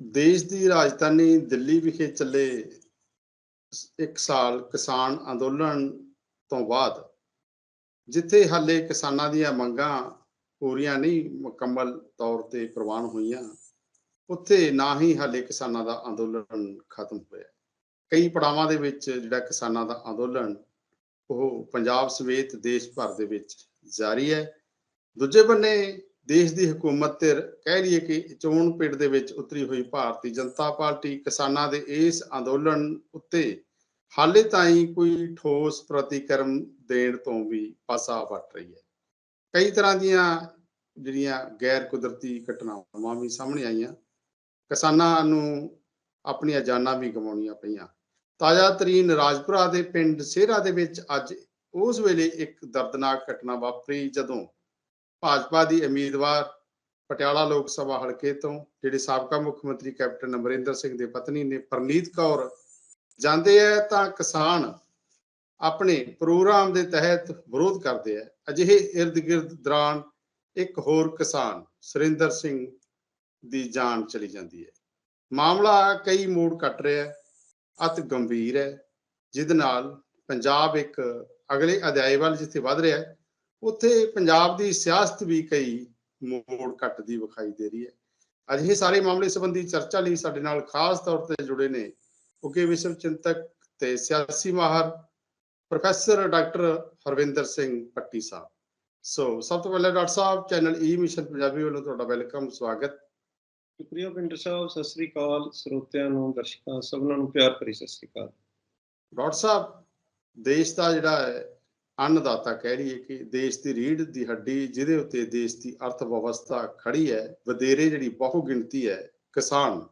ਦੇਸ਼ ਦੀ ਰਾਜਧਾਨੀ ਦਿੱਲੀ ਵਿਖੇ ਚੱਲੇ ਇੱਕ ਸਾਲ ਕਿਸਾਨ ਅੰਦੋਲਨ ਤੋਂ ਬਾਅਦ, ਜਿੱਥੇ ਹਾਲੇ ਕਿਸਾਨਾਂ ਦੀਆਂ ਮੰਗਾਂ ਪੂਰੀਆਂ ਨਹੀਂ, ਮੁਕੰਮਲ ਤੌਰ ਤੇ ਪ੍ਰਵਾਨ ਹੋਈਆਂ, ਉੱਥੇ ਨਾ ਹੀ ਹਾਲੇ ਕਿਸਾਨਾਂ ਦਾ ਅੰਦੋਲਨ ਖਤਮ ਹੋਇਆ। ਕਈ ਪੜਾਵਾਂ ਦੇ ਵਿੱਚ ਜਿਹੜਾ ਕਿਸਾਨਾਂ ਦਾ ਅੰਦੋਲਨ, ਉਹ ਪੰਜਾਬ ਸਮੇਤ ਦੇਸ਼ ਭਰ ਦੇ ਵਿੱਚ ਜਾਰੀ ਹੈ। ਦੂਜੇ ਬੰਨੇ ਦੇਸ਼ ਦੀ ਹਕੂਮਤ ਤੇ ਕਹਿ ਲਈਏ ਕਿ ਚੋਣ ਪਿੜ ਦੇ ਵਿੱਚ ਉਤਰੀ ਹੋਈ ਭਾਰਤੀ ਜਨਤਾ ਪਾਰਟੀ ਕਿਸਾਨਾਂ ਦੇ ਇਸ ਅੰਦੋਲਨ ਉੱਤੇ ਹਾਲੇ ਤਾਈਂ ਕੋਈ ਠੋਸ ਪ੍ਰਤੀਕਰਮ ਦੇਣ ਤੋਂ ਵੀ ਪਾਸਾ ਵੱਟ ਰਹੀ ਹੈ। ਕਈ ਤਰ੍ਹਾਂ ਦੀਆਂ ਜਿਹੜੀਆਂ ਗੈਰ ਕੁਦਰਤੀ ਘਟਨਾਵਾਂ ਵੀ ਸਾਹਮਣੇ ਆਈਆਂ। ਕਿਸਾਨਾਂ ਨੂੰ ਆਪਣੀਆਂ ਜਾਨਾਂ ਵੀ ਗਵਾਉਣੀਆਂ ਪਈਆਂ। ਤਾਜ਼ਾ ਤਰੀਨ ਰਾਜਪੁਰਾ ਦੇ ਪਿੰਡ ਸੇਰਾ ਦੇ ਵਿੱਚ ਅੱਜ ਉਸ ਵੇਲੇ ਇੱਕ ਦਰਦਨਾਕ ਘਟਨਾ ਵਾਪਰੀ ਜਦੋਂ ਭਾਜਪਾ ਦੀ ਉਮੀਦਵਾਰ ਪਟਿਆਲਾ ਲੋਕ ਸਭਾ ਹਲਕੇ ਤੋਂ, ਜਿਹੜੇ ਸਾਬਕਾ ਮੁੱਖ ਮੰਤਰੀ ਕੈਪਟਨ ਅਮਰਿੰਦਰ ਸਿੰਘ ਦੇ ਪਤਨੀ ਨੇ ਪਰਨੀਤ ਕੌਰ, ਜਾਂਦੇ ਹੈ ਤਾਂ ਕਿਸਾਨ ਆਪਣੇ ਪ੍ਰੋਗਰਾਮ ਦੇ ਤਹਿਤ ਵਿਰੋਧ ਕਰਦੇ ਆ ਅਜਿਹੇ ਇਰਦ ਗਿਰਦ ਦੌਰਾਨ ਇੱਕ ਹੋਰ ਕਿਸਾਨ, ਸੁਰਿੰਦਰ ਸਿੰਘ ਦੀ ਜਾਨ ਚਲੀ ਜਾਂਦੀ ਹੈ ਮਾਮਲਾ ਕਈ ਮੋੜ ਕੱਟ ਰਿਹਾ ਹੈ ਅਤ ਗੰਭੀਰ ਹੈ ਜਿਹਦੇ ਨਾਲ ਪੰਜਾਬ ਇੱਕ ਅਗਲੇ ਅਧਿਆਏ ਵੱਲ ਜਿੱਥੇ ਵੱਧ ਰਿਹਾ ਹੈ ਉੱਥੇ ਪੰਜਾਬ ਦੀ ਸਿਆਸਤ ਵੀ ਕਈ ਮੋੜ ਕੱਟਦੀ ਵਿਖਾਈ ਦੇ ਰਹੀ ਹੈ। ਅਜਿਹੇ ਸਾਰੇ ਮਾਮਲੇ ਸੰਬੰਧੀ ਚਰਚਾ ਲਈ ਸਾਡੇ ਨਾਲ ਖਾਸ ਤੌਰ ਤੇ ਜੁੜੇ ਨੇ ਉੱਗੇ ਵਿਸ਼ਵ ਚਿੰਤਕ ਤੇ ਸਿਆਸੀ ਮਾਹਰ professor doctor Harvinder Singh Patti sahib. So ਸਭ ਤੋਂ ਪਹਿਲਾਂ doctor sahib channel E mission Punjabi ਵੱਲੋਂ ਤੁਹਾਡਾ ਵੈਲਕਮ ਸਵਾਗਤ। ਸ਼ੁਕਰੀਆ ਪਿੰਡਰ ਸਾਹਿਬ ਸਤਿ ਸ੍ਰੀ ਅਕਾਲ। ਸਰੋਤਿਆਂ ਨੂੰ ਦਰਸ਼ਕਾਂ ਸਭਨਾਂ ਨੂੰ ਪਿਆਰ ਭਰੀ ਸਤਿ ਸ੍ਰੀ ਅਕਾਲ। ਡਾਕਟਰ ਸਾਹਿਬ ਦੇਸ਼ ਦਾ ਜਿਹੜਾ ਹੈ ਅੰਨਦਾਤਾ ਕਹਿ ਲਈਏ ਕਿ ਦੇਸ਼ ਦੀ ਰੀੜ ਦੀ ਹੱਡੀ ਜਿਹਦੇ ਉੱਤੇ ਦੇਸ਼ ਦੀ ਅਰਥ ਵਿਵਸਥਾ ਖੜੀ ਹੈ, ਵਧੇਰੇ ਜਿਹੜੀ ਬਹੁ ਗਿਣਤੀ ਹੈ, ਕਿਸਾਨ।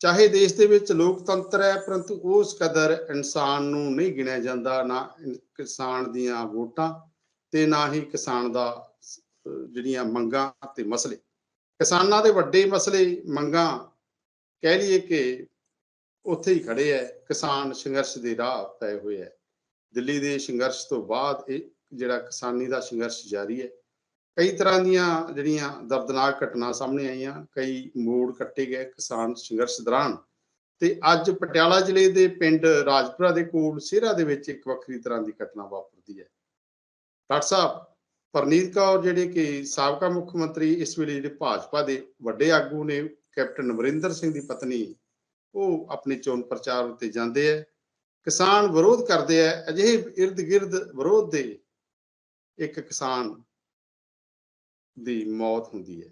ਚਾਹੇ ਦੇਸ਼ ਦੇ ਵਿੱਚ ਲੋਕਤੰਤਰ ਹੈ, ਪਰੰਤੂ ਉਸ ਕਦਰ ਇਨਸਾਨ ਨੂੰ ਨਹੀਂ ਗਿਣਿਆ ਜਾਂਦਾ, ਨਾ ਕਿਸਾਨ ਦੀਆਂ ਵੋਟਾਂ ਤੇ ਨਾ ਹੀ ਕਿਸਾਨ ਦਾ ਜਿਹੜੀਆਂ ਮੰਗਾਂ ਤੇ ਮਸਲੇ। ਕਿਸਾਨਾਂ ਦੇ ਵੱਡੇ ਮਸਲੇ ਮੰਗਾਂ ਕਹਿ ਲਈਏ ਕਿ ਉੱਥੇ ਹੀ ਖੜੇ ਹੈ, ਕਿਸਾਨ ਸੰਘਰਸ਼ ਦੇ ਰਾਹ ਪਏ ਹੋਏ ਹੈ। ਦਿੱਲੀ ਦੇ ਸੰਘਰਸ਼ ਤੋਂ ਬਾਅਦ ਇਹ ਜਿਹੜਾ ਕਿਸਾਨੀ ਦਾ ਸੰਘਰਸ਼ ਜਾਰੀ ਹੈ। ਕਈ ਤਰ੍ਹਾਂ ਦੀਆਂ ਜਿਹੜੀਆਂ ਦਰਦਨਾਕ ਘਟਨਾ ਸਾਹਮਣੇ ਆਈਆਂ, ਕਈ ਮੋੜ ਕੱਟੇ ਗਏ ਕਿਸਾਨ ਸੰਘਰਸ਼ ਦੌਰਾਨ। ਤੇ ਅੱਜ ਪਟਿਆਲਾ ਜ਼ਿਲ੍ਹੇ ਦੇ ਪਿੰਡ ਰਾਜਪੁਰਾ ਦੇ ਕੋਲ ਸਿਹਰਾ ਦੇ ਵਿੱਚ ਇੱਕ ਵੱਖਰੀ ਤਰ੍ਹਾਂ ਦੀ ਘਟਨਾ ਵਾਪਰਦੀ ਹੈ। ਡਾਕਟਰ ਸਾਹਿਬ, ਪਰਨੀਤ ਕੌਰ ਜਿਹੜੇ ਕਿ ਸਾਬਕਾ ਮੁੱਖ ਮੰਤਰੀ, ਇਸ ਵੇਲੇ ਜਿਹੜੇ ਭਾਜਪਾ ਦੇ ਵੱਡੇ ਆਗੂ ਨੇ, ਕੈਪਟਨ ਅਮਰਿੰਦਰ ਸਿੰਘ ਦੀ ਪਤਨੀ, ਉਹ ਆਪਣੇ ਚੋਣ ਪ੍ਰਚਾਰ ਉੱਤੇ ਜਾਂਦੇ ਹੈ। ਕਿਸਾਨ ਵਿਰੋਧ ਕਰਦੇ ਆ, ਅਜਿਹੇ ਇਰਦ ਗਿਰਦ ਵਿਰੋਧ ਦੇ ਇੱਕ ਕਿਸਾਨ ਦੀ ਮੌਤ ਹੁੰਦੀ ਹੈ।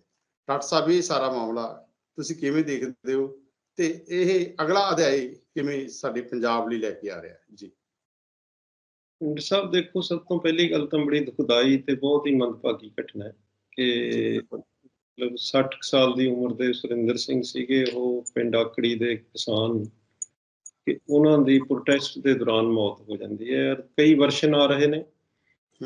ਡਾਕਟਰ ਸਾਹਿਬ, ਇਹ ਸਾਰਾ ਮਾਮਲਾ ਤੁਸੀਂ ਕਿਵੇਂ ਦੇਖਦੇ ਹੋ? ਤੇ ਇਹ ਅਗਲਾ ਅਧਿਆਇ ਕਿਵੇਂ ਸਾਡੇ ਪੰਜਾਬ ਲਈ ਲੈ ਕੇ ਆ ਰਿਹਾ? ਜੀ। ਪਿੰਡਰ ਸਾਹਿਬ, ਦੇਖੋ, ਸਭ ਤੋਂ ਪਹਿਲੀ ਗੱਲ ਤਾਂ ਬੜੀ ਦੁਖਦਾਈ ਤੇ ਬਹੁਤ ਹੀ ਮੰਦਭਾਗੀ ਘਟਨਾ ਹੈ ਕਿ ਮਤਲਬ 60 ਸਾਲ ਦੀ ਉਮਰ ਦੇ ਸੁਰਿੰਦਰ ਸਿੰਘ ਸੀਗੇ। ਉਹ ਪਿੰਡ ਆਕੜੀ ਦੇ ਕਿਸਾਨ ਕਿ ਉਹਨਾਂ ਦੀ ਪ੍ਰੋਟੈਸਟ ਦੇ ਦੌਰਾਨ ਮੌਤ ਹੋ ਜਾਂਦੀ ਹੈ ਔਰ ਕਈ ਵਰਸ਼ਨ ਆ ਰਹੇ ਨੇ।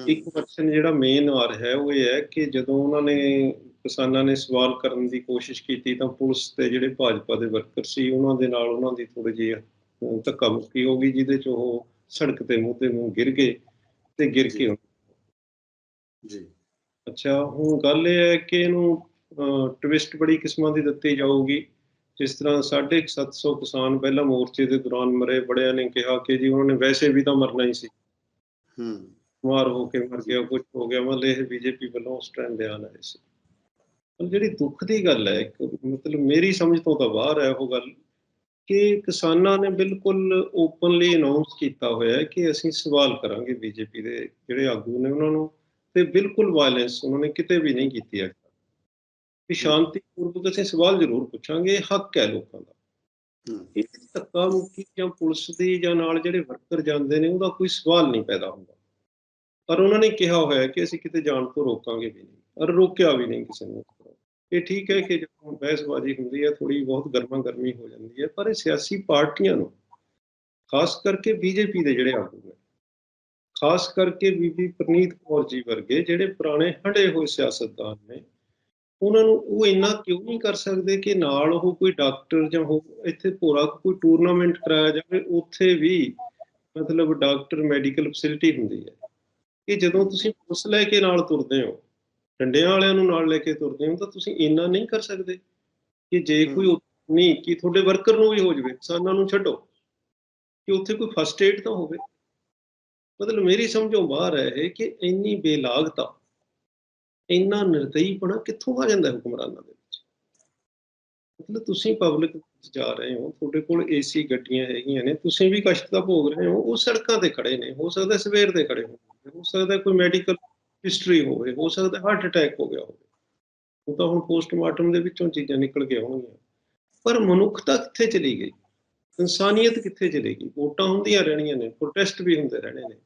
ਇੱਕ ਵਰਸ਼ਨ ਜਿਹੜਾ ਮੇਨ ਆ ਰਿਹਾ ਹੈ ਉਹ ਇਹ ਹੈ ਕਿ ਜਦੋਂ ਉਹਨਾਂ ਨੇ ਕਿਸਾਨਾਂ ਨੇ ਸਵਾਲ ਕਰਨ ਦੀ ਕੋਸ਼ਿਸ਼ ਕੀਤੀ ਤਾਂ ਪੁਲਿਸ ਤੇ ਜਿਹੜੇ ਭਾਜਪਾ ਦੇ ਵਰਕਰ ਸੀ ਉਹਨਾਂ ਦੇ ਨਾਲ ਉਹਨਾਂ ਦੀ ਥੋੜੀ ਜਿਹੀ ਧੱਕਾ ਮੁੱਕੀ ਹੋ ਗਈ ਜਿਹਦੇ ਚ ਉਹ ਸੜਕ ਤੇ ਮੂੰਹ ਤੇ ਮੂੰਹ ਗਿਰ ਗਏ ਤੇ ਗਿਰ। ਕੇ ਜੀ। ਅੱਛਾ ਹੁਣ ਗੱਲ ਇਹ ਹੈ ਕਿ ਇਹਨੂੰ ਟਵਿਸਟ ਬੜੀ ਕਿਸਮਾਂ ਦੀ ਦਿੱਤੀ ਜਾਊਗੀ। ਜਿਸ ਤਰ੍ਹਾਂ 750 ਕਿਸਾਨ ਪਹਿਲਾਂ ਮੋਰਚੇ ਦੇ ਦੌਰਾਨ ਮਰੇ ਬੜਿਆਂ ਨੇ ਕਿਹਾ ਕਿ ਜੀ ਉਹਨਾਂ ਨੇ ਵੈਸੇ ਵੀ ਤਾਂ ਮਰਨਾ ਹੀ ਸੀ। ਹੂੰ। ਬਿਮਾਰ ਹੋ ਕੇ ਮਰ ਗਿਆ ਕੁਝ ਹੋ ਗਿਆ ਮਤਲਬ ਇਹ ਬੀਜੇਪੀ ਵੱਲੋਂ ਉਸ ਟਾਈਮ ਬਿਆਨ ਆਏ ਸੀ। ਪਰ ਜਿਹੜੀ ਦੁੱਖ ਦੀ ਗੱਲ ਹੈ ਇੱਕ ਮਤਲਬ ਮੇਰੀ ਸਮਝ ਤੋਂ ਤਾਂ ਬਾਹਰ ਹੈ ਉਹ ਗੱਲ ਕਿ ਕਿਸਾਨਾਂ ਨੇ ਬਿਲਕੁਲ ਓਪਨਲੀ ਅਨਾਉਂਸ ਕੀਤਾ ਹੋਇਆ ਹੈ ਕਿ ਅਸੀਂ ਸਵਾਲ ਕਰਾਂਗੇ ਬੀਜੇਪੀ ਦੇ ਜਿਹੜੇ ਆਗੂ ਨੇ ਉਹਨਾਂ ਨੂੰ ਤੇ ਬਿਲਕੁਲ ਵਾਇਲੈਂਸ ਉਹਨਾਂ ਨੇ ਕਿਤੇ ਵੀ ਨਹੀਂ ਕੀਤੀ ਹੈ ਕਿ ਸ਼ਾਂਤੀਪੂਰਵਕ ਅਸੀਂ ਸਵਾਲ ਜ਼ਰੂਰ ਪੁੱਛਾਂਗੇ ਹੱਕ ਹੈ ਲੋਕਾਂ ਦਾ। ਇਹ ਧੱਕਾ ਮੁੱਕੀ ਜਾਂ ਪੁਲਿਸ ਦੀ ਜਾਂ ਨਾਲ ਜਿਹੜੇ ਵਰਕਰ ਜਾਂਦੇ ਨੇ ਉਹਦਾ ਕੋਈ ਸਵਾਲ ਨਹੀਂ ਪੈਦਾ ਹੁੰਦਾ। ਪਰ ਉਹਨਾਂ ਨੇ ਕਿਹਾ ਹੋਇਆ ਕਿ ਅਸੀਂ ਕਿਤੇ ਜਾਣ ਤੋਂ ਰੋਕਾਂਗੇ ਵੀ ਨਹੀਂ ਔਰ ਰੋਕਿਆ ਵੀ ਨਹੀਂ ਕਿਸੇ ਨੂੰ। ਇਹ ਠੀਕ ਹੈ ਕਿ ਜਦੋਂ ਬਹਿਸਬਾਜ਼ੀ ਹੁੰਦੀ ਹੈ ਥੋੜੀ ਬਹੁਤ ਗਰਮਾ ਗਰਮੀ ਹੋ ਜਾਂਦੀ ਹੈ ਪਰ ਇਹ ਸਿਆਸੀ ਪਾਰਟੀਆਂ ਨੂੰ ਖਾਸ ਕਰਕੇ ਬੀਜੇਪੀ ਦੇ ਜਿਹੜੇ ਆਗੂ ਨੇ ਖਾਸ ਕਰਕੇ ਬੀਬੀ ਪ੍ਰਨੀਤ ਕੌਰ ਜੀ ਵਰਗੇ ਜਿਹੜੇ ਪੁਰਾਣੇ ਹਟੇ ਹੋਏ ਸਿਆਸਤਦਾਨ ਨੇ ਉਹਨਾਂ ਨੂੰ ਉਹ ਇੰਨਾ ਕਿਉਂ ਨਹੀਂ ਕਰ ਸਕਦੇ ਕਿ ਨਾਲ ਉਹ ਕੋਈ ਡਾਕਟਰ ਜਾਂ ਹੋ ਇੱਥੇ ਪੂਰਾ ਕੋਈ ਟੂਰਨਾਮੈਂਟ ਕਰਾਇਆ ਜਾਵੇ ਉੱਥੇ ਵੀ ਮਤਲਬ ਡਾਕਟਰ ਮੈਡੀਕਲ ਫੈਸਿਲਿਟੀ ਹੁੰਦੀ ਹੈ ਕਿ ਜਦੋਂ ਤੁਸੀਂ ਪੁਲਿਸ ਲੈ ਕੇ ਨਾਲ ਤੁਰਦੇ ਹੋ ਡੰਡਿਆਂ ਵਾਲਿਆਂ ਨੂੰ ਨਾਲ ਲੈ ਕੇ ਤੁਰਦੇ ਹੋ ਤਾਂ ਤੁਸੀਂ ਇੰਨਾ ਨਹੀਂ ਕਰ ਸਕਦੇ ਕਿ ਜੇ। ਕੋਈ ਨਹੀਂ ਕਿ ਤੁਹਾਡੇ ਵਰਕਰ ਨੂੰ ਵੀ ਹੋ ਜਾਵੇ ਕਿਸਾਨਾਂ ਨੂੰ ਛੱਡੋ ਕਿ ਉੱਥੇ ਕੋਈ ਫਸਟ ਏਡ ਤਾਂ ਹੋਵੇ ਮਤਲਬ ਮੇਰੀ ਸਮਝੋਂ ਬਾਹਰ ਹੈ ਕਿ ਇੰਨੀ ਬੇਲਾਗਤਾ ਇੰਨਾ ਨਿਰਦਈਪਣਾ ਕਿੱਥੋਂ ਆ ਜਾਂਦਾ ਹੁਕਮਰਾਨਾਂ ਦੇ ਵਿੱਚ? ਮਤਲਬ ਤੁਸੀਂ ਪਬਲਿਕ ਜਾ ਰਹੇ ਹੋ, ਤੁਹਾਡੇ ਕੋਲ ਏਸੀ ਗੱਡੀਆਂ ਹੈਗੀਆਂ ਨੇ, ਤੁਸੀਂ ਵੀ ਕਸ਼ਟ ਦਾ ਭੋਗ ਰਹੇ ਹੋ, ਉਹ ਸੜਕਾਂ ਤੇ ਖੜੇ ਨੇ, ਹੋ ਸਕਦਾ ਸਵੇਰ ਦੇ ਖੜੇ ਹੋਣ ਹੋ ਸਕਦਾ ਕੋਈ ਮੈਡੀਕਲ ਹਿਸਟਰੀ ਹੋਵੇ, ਹੋ ਸਕਦਾ ਹਾਰਟ ਅਟੈਕ ਹੋ ਗਿਆ ਹੋਵੇ। ਉਹ ਤਾਂ ਹੁਣ ਪੋਸਟਮਾਰਟਮ ਦੇ ਵਿੱਚੋਂ ਚੀਜ਼ਾਂ ਨਿਕਲ ਕੇ ਆਉਣਗੀਆਂ ਪਰ ਮਨੁੱਖਤਾ ਕਿੱਥੇ ਚਲੀ ਗਈ? ਇਨਸਾਨੀਅਤ ਕਿੱਥੇ ਚਲੀ ਗਈ? ਵੋਟਾਂ ਹੁੰਦੀਆਂ ਰਹਿਣੀਆਂ ਨੇ ਪ੍ਰੋਟੈਸਟ ਵੀ ਹੁੰਦੇ ਰਹਿਣੇ ਨੇ।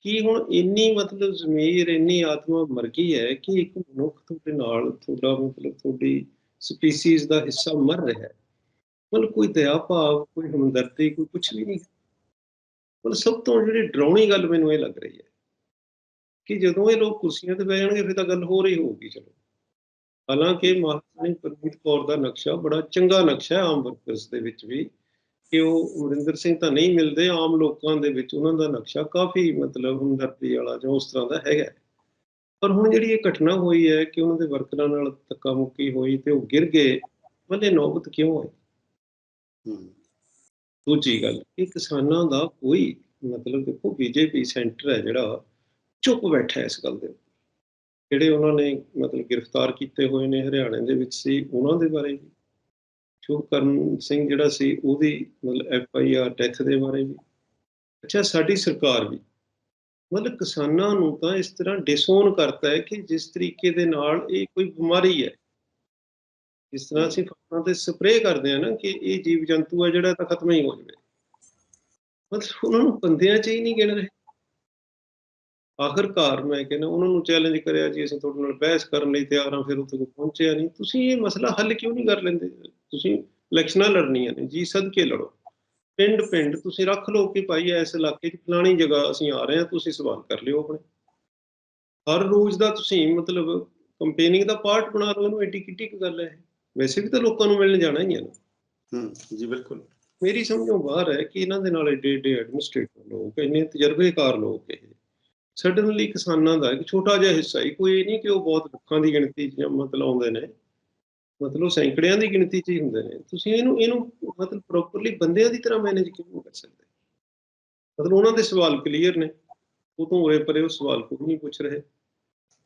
ਕੀ ਹੁਣ ਇੰਨੀ ਮਤਲਬ ਜ਼ਮੀਰ, ਇੰਨੀ ਆਤਮਾ ਮਰ ਗਈ ਹੈ ਕਿ ਇੱਕ ਮਨੁੱਖ ਤੁਹਾਡੇ ਨਾਲ, ਤੁਹਾਡਾ ਮਤਲਬ ਤੁਹਾਡੀ ਸਪੀਸੀਜ਼ ਦਾ ਹਿੱਸਾ ਮਰ ਰਿਹਾ ਹੈ? ਮਤਲਬ ਕੋਈ ਦਇਆ ਭਾਵ, ਕੋਈ ਹਮਦਰਦੀ, ਕੋਈ ਕੁਝ ਵੀ ਨਹੀਂ। ਮਤਲਬ ਸਭ ਤੋਂ ਜਿਹੜੀ ਡਰਾਉਣੀ ਗੱਲ ਮੈਨੂੰ ਇਹ ਲੱਗ ਰਹੀ ਹੈ ਕਿ ਜਦੋਂ ਇਹ ਲੋਕ ਕੁਰਸੀਆਂ ਤੇ ਬਹਿ ਜਾਣਗੇ, ਫਿਰ ਤਾਂ ਗੱਲ ਹੋ ਰਹੀ ਹੋਊਗੀ, ਚਲੋ। ਹਾਲਾਂਕਿ ਮਹਾਰਾਣੀ ਪ੍ਰਨੀਤ ਕੌਰ ਦਾ ਨਕਸ਼ਾ ਬੜਾ ਚੰਗਾ ਨਕਸ਼ਾ ਹੈ, ਆਮ ਵਰਕਰਸ ਦੇ ਵਿੱਚ ਵੀ। ਕਿ ਉਹ ਅਮਰਿੰਦਰ ਸਿੰਘ ਤਾਂ ਨਹੀਂ ਮਿਲਦੇ ਆਮ ਲੋਕਾਂ ਦੇ ਵਿੱਚ ਉਹਨਾਂ ਦਾ ਨਕਸ਼ਾ ਕਾਫੀ ਮਤਲਬ ਹਮਦਰਦੀ ਵਾਲਾ ਜਾਂ ਉਸ ਤਰ੍ਹਾਂ ਦਾ ਹੈਗਾ। ਪਰ ਹੁਣ ਜਿਹੜੀ ਇਹ ਘਟਨਾ ਹੋਈ ਹੈ ਕਿ ਉਹਨਾਂ ਦੇ ਵਰਕਰਾਂ ਨਾਲ ਧੱਕਾ ਮੁੱਕੀ ਹੋਈ ਤੇ ਉਹ ਗਿਰ ਗਏ ਮੱਲੇ ਨੌਬਤ ਕਿਉਂ ਆਈ? ਹੂੰ। ਦੂਜੀ ਗੱਲ ਇਹ ਕਿਸਾਨਾਂ ਦਾ ਕੋਈ ਮਤਲਬ ਦੇਖੋ ਬੀਜੇਪੀ ਸੈਂਟਰ ਹੈ ਜਿਹੜਾ ਚੁੱਪ ਬੈਠਾ ਇਸ ਗੱਲ ਦੇ। ਜਿਹੜੇ ਉਹਨਾਂ ਨੇ ਮਤਲਬ ਗ੍ਰਿਫਤਾਰ ਕੀਤੇ ਹੋਏ ਨੇ ਹਰਿਆਣੇ ਦੇ ਵਿੱਚ ਸੀ ਉਹਨਾਂ ਦੇ ਬਾਰੇ ਵੀ। ਸ਼ੁਭਕਰਨ ਸਿੰਘ ਜਿਹੜਾ ਸੀ, ਉਹਦੀ ਮਤਲਬ ਐਫ ਆਈ ਆਰ ਡੈਥ ਦੇ ਬਾਰੇ ਵੀ। ਅੱਛਾ, ਸਾਡੀ ਸਰਕਾਰ ਵੀ। ਮਤਲਬ ਕਿਸਾਨਾਂ ਨੂੰ ਤਾਂ ਇਸ ਤਰ੍ਹਾਂ ਡਿਸਓਨ ਕਰਤਾ ਹੈ ਕਿ ਜਿਸ ਤਰੀਕੇ ਦੇ ਨਾਲ ਇਹ ਕੋਈ ਬਿਮਾਰੀ ਹੈ। ਜਿਸ ਤਰ੍ਹਾਂ ਅਸੀਂ ਫਸਲਾਂ ਤੇ ਸਪਰੇਅ ਕਰਦੇ ਆ ਨਾ ਕਿ ਇਹ ਜੀਵ ਜੰਤੂ ਆ ਜਿਹੜਾ ਤਾਂ ਖਤਮ ਹੀ ਹੋ ਜਾਵੇ। ਮਤਲਬ ਉਹਨਾਂ ਨੂੰ ਬੰਦਿਆਂ 'ਚ ਹੀ ਨਹੀਂ ਗਿਣ ਰਹੇ। ਆਖਰਕਾਰ ਮੈਂ ਕਹਿੰਦਾ ਉਹਨਾਂ ਨੂੰ ਚੈਲੰਜ ਕਰਿਆ ਜੀ ਅਸੀਂ ਤੁਹਾਡੇ ਨਾਲ ਬਹਿਸ ਕਰਨ ਲਈ ਤਿਆਰ ਹਾਂ ਫਿਰ ਉੱਥੇ ਪਹੁੰਚਿਆ ਨਹੀਂ। ਤੁਸੀਂ ਇਹ ਮਸਲਾ ਹੱਲ ਕਿਉਂ ਨਹੀਂ ਕਰ ਲੈਂਦੇ? ਤੁਸੀਂ ਇਲੈਕਸ਼ਨਾਂ ਲੜਨੀਆਂ ਨੇ ਜੀ ਸਦਕੇ ਲੜੋ। ਪਿੰਡ ਪਿੰਡ ਤੁਸੀਂ ਰੱਖ ਲਓ ਕਿ ਭਾਈ ਇਸ ਇਲਾਕੇ 'ਚ ਫਲਾਣੀ ਜਗ੍ਹਾ ਅਸੀਂ ਆ ਰਹੇ ਹਾਂ ਤੁਸੀਂ ਸਵਾਲ ਕਰ ਲਿਓ ਆਪਣੇ। ਹਰ ਰੋਜ਼ ਦਾ ਤੁਸੀਂ ਮਤਲਬ ਕੰਪੇਨਿੰਗ ਦਾ ਪਾਰਟ ਬਣਾ ਲਓ ਇਹਨੂੰ ਐਡੀ ਕਿੱਡੀ ਕੁ ਗੱਲ ਹੈ। ਵੈਸੇ ਵੀ ਤਾਂ ਲੋਕਾਂ ਨੂੰ ਮਿਲਣ ਜਾਣਾ ਹੀ ਹੈ ਨਾ। ਹੂੰ ਜੀ ਬਿਲਕੁਲ। ਮੇਰੀ ਸਮਝੋਂ ਬਾਹਰ ਹੈ ਕਿ ਇਹਨਾਂ ਦੇ ਨਾਲ ਏਡੇ ਏਡੇ ਐਡਮਿਨਿਸਟ੍ਰੇਟਰ ਲੋਕ ਇੰਨੇ ਤਜਰਬੇਕਾਰ ਲੋਕ ਇਹ। ਸਡਨਲੀ ਕਿਸਾਨਾਂ ਦਾ ਇੱਕ ਛੋਟਾ ਜਿਹਾ ਹਿੱਸਾ ਹੀ ਕੋਈ ਇਹ ਨਹੀਂ ਕਿ ਉਹ ਬਹੁਤ ਲੱਖਾਂ ਦੀ ਗਿਣਤੀ 'ਚ ਜਾਂ ਮਤਲਬ ਆਉਂਦੇ ਨੇ ਮਤਲਬ ਸੈਂਕੜਿਆਂ ਦੀ ਗਿਣਤੀ 'ਚ ਹੀ ਹੁੰਦੇ ਨੇ। ਤੁਸੀਂ ਇਹਨੂੰ ਇਹਨੂੰ ਮਤਲਬ ਪ੍ਰੋਪਰਲੀ ਬੰਦਿਆਂ ਦੀ ਤਰ੍ਹਾਂ ਮੈਨੇਜ ਨਹੀਂ ਕਰ ਸਕਦੇ? ਮਤਲਬ ਉਹਨਾਂ ਦੇ ਸਵਾਲ ਕਲੀਅਰ ਨੇ। ਉਹ ਤੋਂ ਹੋਏ ਪਰੇ ਉਹ ਸਵਾਲ ਕੋਈ ਨਹੀਂ ਪੁੱਛ ਰਹੇ।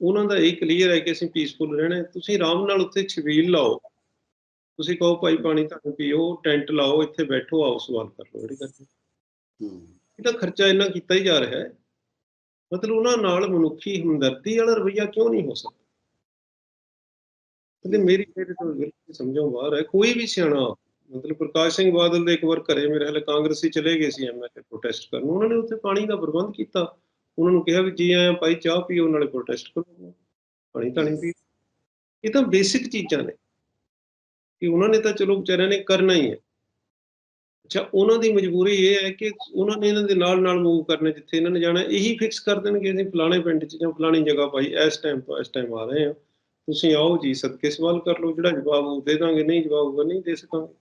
ਉਹਨਾਂ ਦਾ ਇਹ ਕਲੀਅਰ ਹੈ ਕਿ ਅਸੀਂ ਪੀਸਫੁਲ ਰਹਿਣਾ। ਤੁਸੀਂ ਆਰਾਮ ਨਾਲ ਉੱਥੇ ਛਬੀਲ ਲਾਓ। ਤੁਸੀਂ ਕਹੋ ਭਾਈ ਪਾਣੀ ਤੁਹਾਨੂੰ ਪੀਓ ਟੈਂਟ ਲਾਓ ਇੱਥੇ ਬੈਠੋ ਆਓ ਸਵਾਲ ਕਰ ਲਓ। ਜਿਹੜੀ ਹੈ। ਹੂੰ। ਇਹਦਾ ਖਰਚਾ ਇੰਨਾ ਕੀਤਾ ਹੀ ਜਾ ਰਿਹਾ ਹੈ। ਮਤਲਬ ਉਹਨਾਂ ਨਾਲ ਮਨੁੱਖੀ ਹਮਦਰਦੀ ਵਾਲਾ ਰਵਈਆ ਕਿਉਂ ਨਹੀਂ ਹੋ ਸਕਦਾ? ਤੇ ਮੇਰੀ ਮੇਰੇ ਤੋਂ ਬਿਲਕੁਲ ਸਮਝੋਂ ਬਾਹਰ ਹੈ, ਕੋਈ ਵੀ ਸਿਆਣਾ, ਮਤਲਬ ਪ੍ਰਕਾਸ਼ ਸਿੰਘ ਬਾਦਲ ਦੇ ਇੱਕ ਵਾਰ ਘਰੇ ਮੇਰੇ ਹਾਲੇ ਕਾਂਗਰਸੀ ਚਲੇ ਗਏ ਸੀ ਐਮਐਲਏ ਪ੍ਰੋਟੈਸਟ ਕਰਨ। ਉਹਨਾਂ ਨੇ ਉੱਥੇ ਪਾਣੀ ਦਾ ਪ੍ਰਬੰਧ ਕੀਤਾ। ਉਹਨਾਂ ਨੂੰ ਕਿਹਾ ਵੀ ਜੀ ਆਇਆਂ ਭਾਈ ਚਾਹ ਪੀਓ, ਨਾਲੇ ਪ੍ਰੋਟੈਸਟ ਕਰੋ। ਪਾਣੀ ਤਾਂ ਨਹੀਂ ਪੀ ਇਹ ਤਾਂ ਬੇਸਿਕ ਚੀਜ਼ਾਂ ਨੇ। ਕਿ ਉਹਨਾਂ ਨੇ ਤਾਂ ਚਲੋ ਵਿਚਾਰਿਆਂ ਨੇ ਕਰਨਾ ਹੀ ਹੈ। ਅੱਛਾ, ਉਹਨਾਂ ਦੀ ਮਜਬੂਰੀ ਇਹ ਹੈ ਕਿ ਉਹਨਾਂ ਨੇ ਇਹਨਾਂ ਦੇ ਨਾਲ ਨਾਲ ਮੂਵ ਕਰਨਾ, ਜਿੱਥੇ ਇਹਨਾਂ ਨੇ ਜਾਣਾ, ਇਹੀ ਫਿਕਸ ਕਰ ਦੇਣਗੇ ਅਸੀਂ ਫਲਾਣੇ ਪਿੰਡ 'ਚ ਜਾਂ ਫਲਾਣੀ ਜਗ੍ਹਾ ਭਾਈ, ਇਸ ਟਾਈਮ ਤੋਂ ਇਸ ਟਾਈਮ ਆ ਰਹੇ ਹਾਂ। ਤੁਸੀਂ ਆਓ ਜੀ, ਸਦਕੇ ਸਵਾਲ ਕਰ ਲਓ, ਜਿਹੜਾ ਜਵਾਬ ਉਹ ਦੇ ਦਾਂਗੇ, ਨਹੀਂ ਜਵਾਬ ਹੋਊਗਾ, ਨਹੀਂ ਦੇ ਸਕਾਂਗੇ।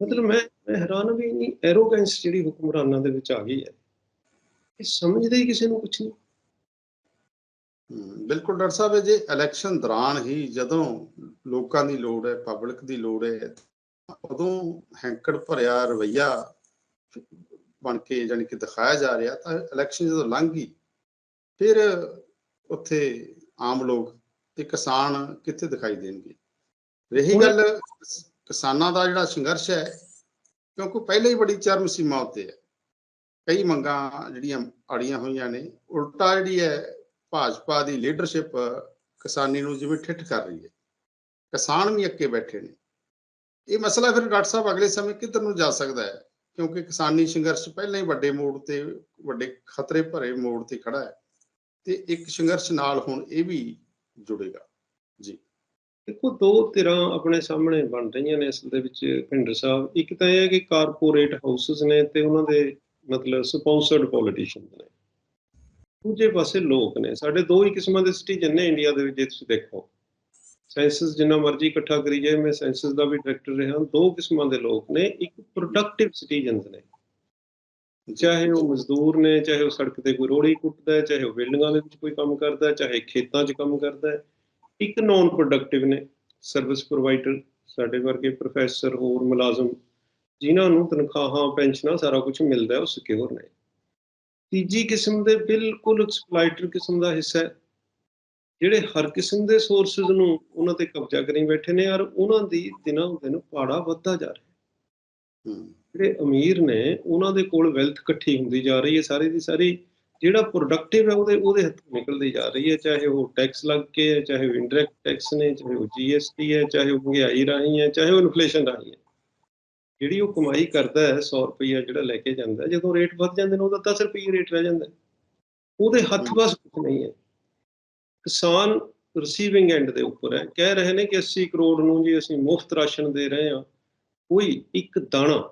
ਮਤਲਬ ਮੈਂ ਮੈਂ ਹੈਰਾਨ ਵੀ ਇੰਨੀ ਐਰੋਗੈਂਸ ਜਿਹੜੀ ਹੁਕਮਰਾਨਾਂ ਦੇ ਵਿੱਚ ਆ ਗਈ ਹੈ, ਇਹ ਸਮਝਦੇ ਹੀ ਕਿਸੇ ਨੂੰ ਕੁਛ ਨਹੀਂ। ਬਿਲਕੁਲ ਡਾਕਟਰ ਸਾਹਿਬ ਜੇ ਇਲੈਕਸ਼ਨ ਦੌਰਾਨ ਹੀ ਜਦੋਂ ਲੋਕਾਂ ਦੀ ਲੋੜ ਹੈ ਪਬਲਿਕ ਦੀ ਲੋੜ ਹੈ ਉਦੋਂ ਹੈਂਕੜ ਭਰਿਆ ਰਵਈਆ ਬਣ ਕੇ ਜਾਣੀ ਕਿ ਦਿਖਾਇਆ ਜਾ ਰਿਹਾ ਤਾਂ ਇਲੈਕਸ਼ਨ ਜਦੋਂ ਲੰਘ ਗਈ ਫਿਰ ਉੱਥੇ ਆਮ ਲੋਕ ਤੇ ਕਿਸਾਨ ਕਿੱਥੇ ਦਿਖਾਈ ਦੇਣਗੇ? ਰਹੀ ਗੱਲ ਕਿਸ- ਕਿਸਾਨਾਂ ਦਾ ਜਿਹੜਾ ਸੰਘਰਸ਼ ਹੈ ਕਿਉਂਕਿ ਪਹਿਲੇ ਹੀ ਬੜੀ ਚਰਮ ਸੀਮਾ ਉੱਤੇ ਹੈ। ਕਈ ਮੰਗਾਂ ਜਿਹੜੀਆਂ ਅੜੀਆਂ ਹੋਈਆਂ ਨੇ ਉਲਟਾ ਜਿਹੜੀ ਹੈ ਭਾਜਪਾ ਦੀ ਲੀਡਰਸ਼ਿਪ ਕਿਸਾਨੀ ਨੂੰ ਜਿਵੇਂ ਠਿੱਠ ਕਰ ਰਹੀ ਹੈ। ਕਿਸਾਨ ਵੀ ਅੱਕੇ ਬੈਠੇ ਨੇ। ਇਹ ਮਸਲਾ ਫਿਰ ਡਾਕਟਰ ਸਾਹਿਬ ਅਗਲੇ ਸਮੇਂ ਕਿੱਧਰ ਨੂੰ ਜਾ ਸਕਦਾ ਹੈ? ਕਿਉਂਕਿ ਕਿਸਾਨੀ ਸੰਘਰਸ਼ ਪਹਿਲਾਂ ਹੀ ਵੱਡੇ ਮੋੜ ਤੇ, ਵੱਡੇ ਖਤਰੇ ਭਰੇ ਮੋੜ ਤੇ ਖੜਾ ਹੈ। ਤੇ ਇੱਕ ਸੰਘਰਸ਼ ਨਾਲ ਹੁਣ ਇਹ ਵੀ ਜੁੜੇਗਾ। ਜੀ। ਦੇਖੋ, ਦੋ ਧਿਰਾਂ ਆਪਣੇ ਸਾਹਮਣੇ ਬਣ ਰਹੀਆਂ ਨੇ ਅਸਲ ਦੇ ਵਿੱਚ ਭਿੰਡਰ ਸਾਹਿਬ। ਇੱਕ ਤਾਂ ਇਹ ਹੈ ਕਿ ਕਾਰਪੋਰੇਟ ਹਾਊਸਸ ਨੇ ਤੇ ਉਹਨਾਂ ਦੇ ਮਤਲਬ ਸਪਾਂਸਰਡ ਪੋਲੀਟੀਸ਼ੀਅਨਸ ਨੇ। ਦੂਜੇ ਪਾਸੇ ਲੋਕ ਨੇ। ਸਾਡੇ ਦੋ ਹੀ ਕਿਸਮਾਂ ਦੇ ਸਿਟੀਜ਼ਨ ਨੇ ਇੰਡੀਆ ਦੇ ਵਿੱਚ, ਜੇ ਤੁਸੀਂ ਦੇਖੋ। ਸੈਂਸਸ ਜਿੰਨਾ ਮਰਜ਼ੀ ਇਕੱਠਾ ਕਰੀ ਜਾਏ, ਮੈਂ ਸੈਂਸਸ ਦਾ ਵੀ ਡਾਇਰੈਕਟਰ ਰਿਹਾ। ਦੋ ਕਿਸਮਾਂ ਦੇ ਲੋਕ ਨੇ, ਇੱਕ ਪ੍ਰੋਡਕਟਿਵ ਸਿਟੀਜ਼ਨਸ ਨੇ। ਚਾਹੇ ਉਹ ਮਜ਼ਦੂਰ ਨੇ, ਚਾਹੇ ਉਹ ਸੜਕ ਤੇ ਕੋਈ ਰੋੜੀ ਕੁੱਟਦਾ ਹੈ, ਚਾਹੇ ਉਹ ਬਿਲਡਿੰਗਾਂ ਦੇ ਵਿੱਚ ਕੋਈ ਕੰਮ ਕਰਦਾ ਹੈ, ਚਾਹੇ ਖੇਤਾਂ 'ਚ ਕੰਮ ਕਰਦਾ ਹੈ, ਇੱਕ ਨਾਨ ਪ੍ਰੋਡਕਟਿਵ ਨੇ। ਸਰਵਿਸ ਪ੍ਰੋਵਾਈਡਰ ਸਾਡੇ ਵਰਗੇ ਪ੍ਰੋਫੈਸਰ ਹੋਰ ਮੁਲਾਜ਼ਮ, ਜਿਨ੍ਹਾਂ ਨੂੰ ਤਨਖਾਹਾਂ, ਪੈਨਸ਼ਨਾਂ ਸਾਰਾ ਕੁਝ ਮਿਲਦਾ ਹੈ, ਉਹ ਸਿਕਿਉਰ ਨੇ। ਤੀਜੀ ਕਿਸਮ ਦੇ ਬਿਲਕੁਲ ਐਕਸਪਲਾਈਟਰ ਕਿਸਮ ਦਾ ਹਿੱਸਾ ਹੈ ਜਿਹੜੇ ਹਰ ਕਿਸਮ ਦੇ ਸੋਰਸਸ ਨੂੰ ਉਹਨਾਂ ਤੇ ਕਬਜ਼ਾ ਕਰੀ ਬੈਠੇ ਨੇ ਔਰ ਉਹਨਾਂ ਦੀ ਦਿਨਾਂ ਦਿਨ ਪਾੜਾ ਵੱਧਦਾ ਜਾ ਰਿਹਾ ਹੂੰ। ਜਿਹੜੇ ਅਮੀਰ ਨੇ ਉਹਨਾਂ ਦੇ ਕੋਲ ਵੈਲਥ ਇਕੱਠੀ ਹੁੰਦੀ ਜਾ ਰਹੀ ਹੈ ਸਾਰੀ ਦੀ ਸਾਰੀ ਜਿਹੜਾ ਪ੍ਰੋਡਕਟਿਵ ਹੈ ਉਹਦੇ ਉਹਦੇ ਹੱਥੋਂ ਨਿਕਲਦੀ ਜਾ ਰਹੀ ਹੈ ਚਾਹੇ ਉਹ ਟੈਕਸ ਲੱਗ ਕੇ ਹੈ ਚਾਹੇ ਉਹ ਇਨਡਾਇਰੈਕਟ ਟੈਕਸ ਨੇ ਚਾਹੇ ਉਹ ਜੀਐਸਟੀ ਹੈ ਚਾਹੇ ਉਹ ਮਹਿੰਗਾਈ ਰਾਹੀਂ ਹੈ ਚਾਹੇ ਉਹ ਇਨਫਲੇਸ਼ਨ ਰਾਹੀਂ ਹੈ। ਜਿਹੜੀ ਉਹ ਕਮਾਈ ਕਰਦਾ ਹੈ 100 ਰੁਪਈਆ ਜਿਹੜਾ ਲੈ ਕੇ ਜਾਂਦਾ ਜਦੋਂ ਰੇਟ ਵੱਧ ਜਾਂਦੇ ਨੇ ਉਹਦਾ 10 ਰੁਪਈਏ ਰੇਟ ਰਹਿ ਜਾਂਦਾ। ਉਹਦੇ ਹੱਥ ਬਸ ਕੁਝ ਨਹੀਂ ਹੈ। ਕਿਸਾਨ ਰਿਸੀਵਿੰਗ ਐਂਡ ਦੇ ਉੱਪਰ ਹੈ। ਕਹਿ ਰਹੇ ਨੇ ਕਿ 80 ਕਰੋੜ ਨੂੰ ਜੀ ਅਸੀਂ ਮੁਫਤ ਰਾਸ਼ਨ ਦੇ ਰਹੇ ਹਾਂ। ਕੋਈ ਇੱਕ ਦਾਣਾ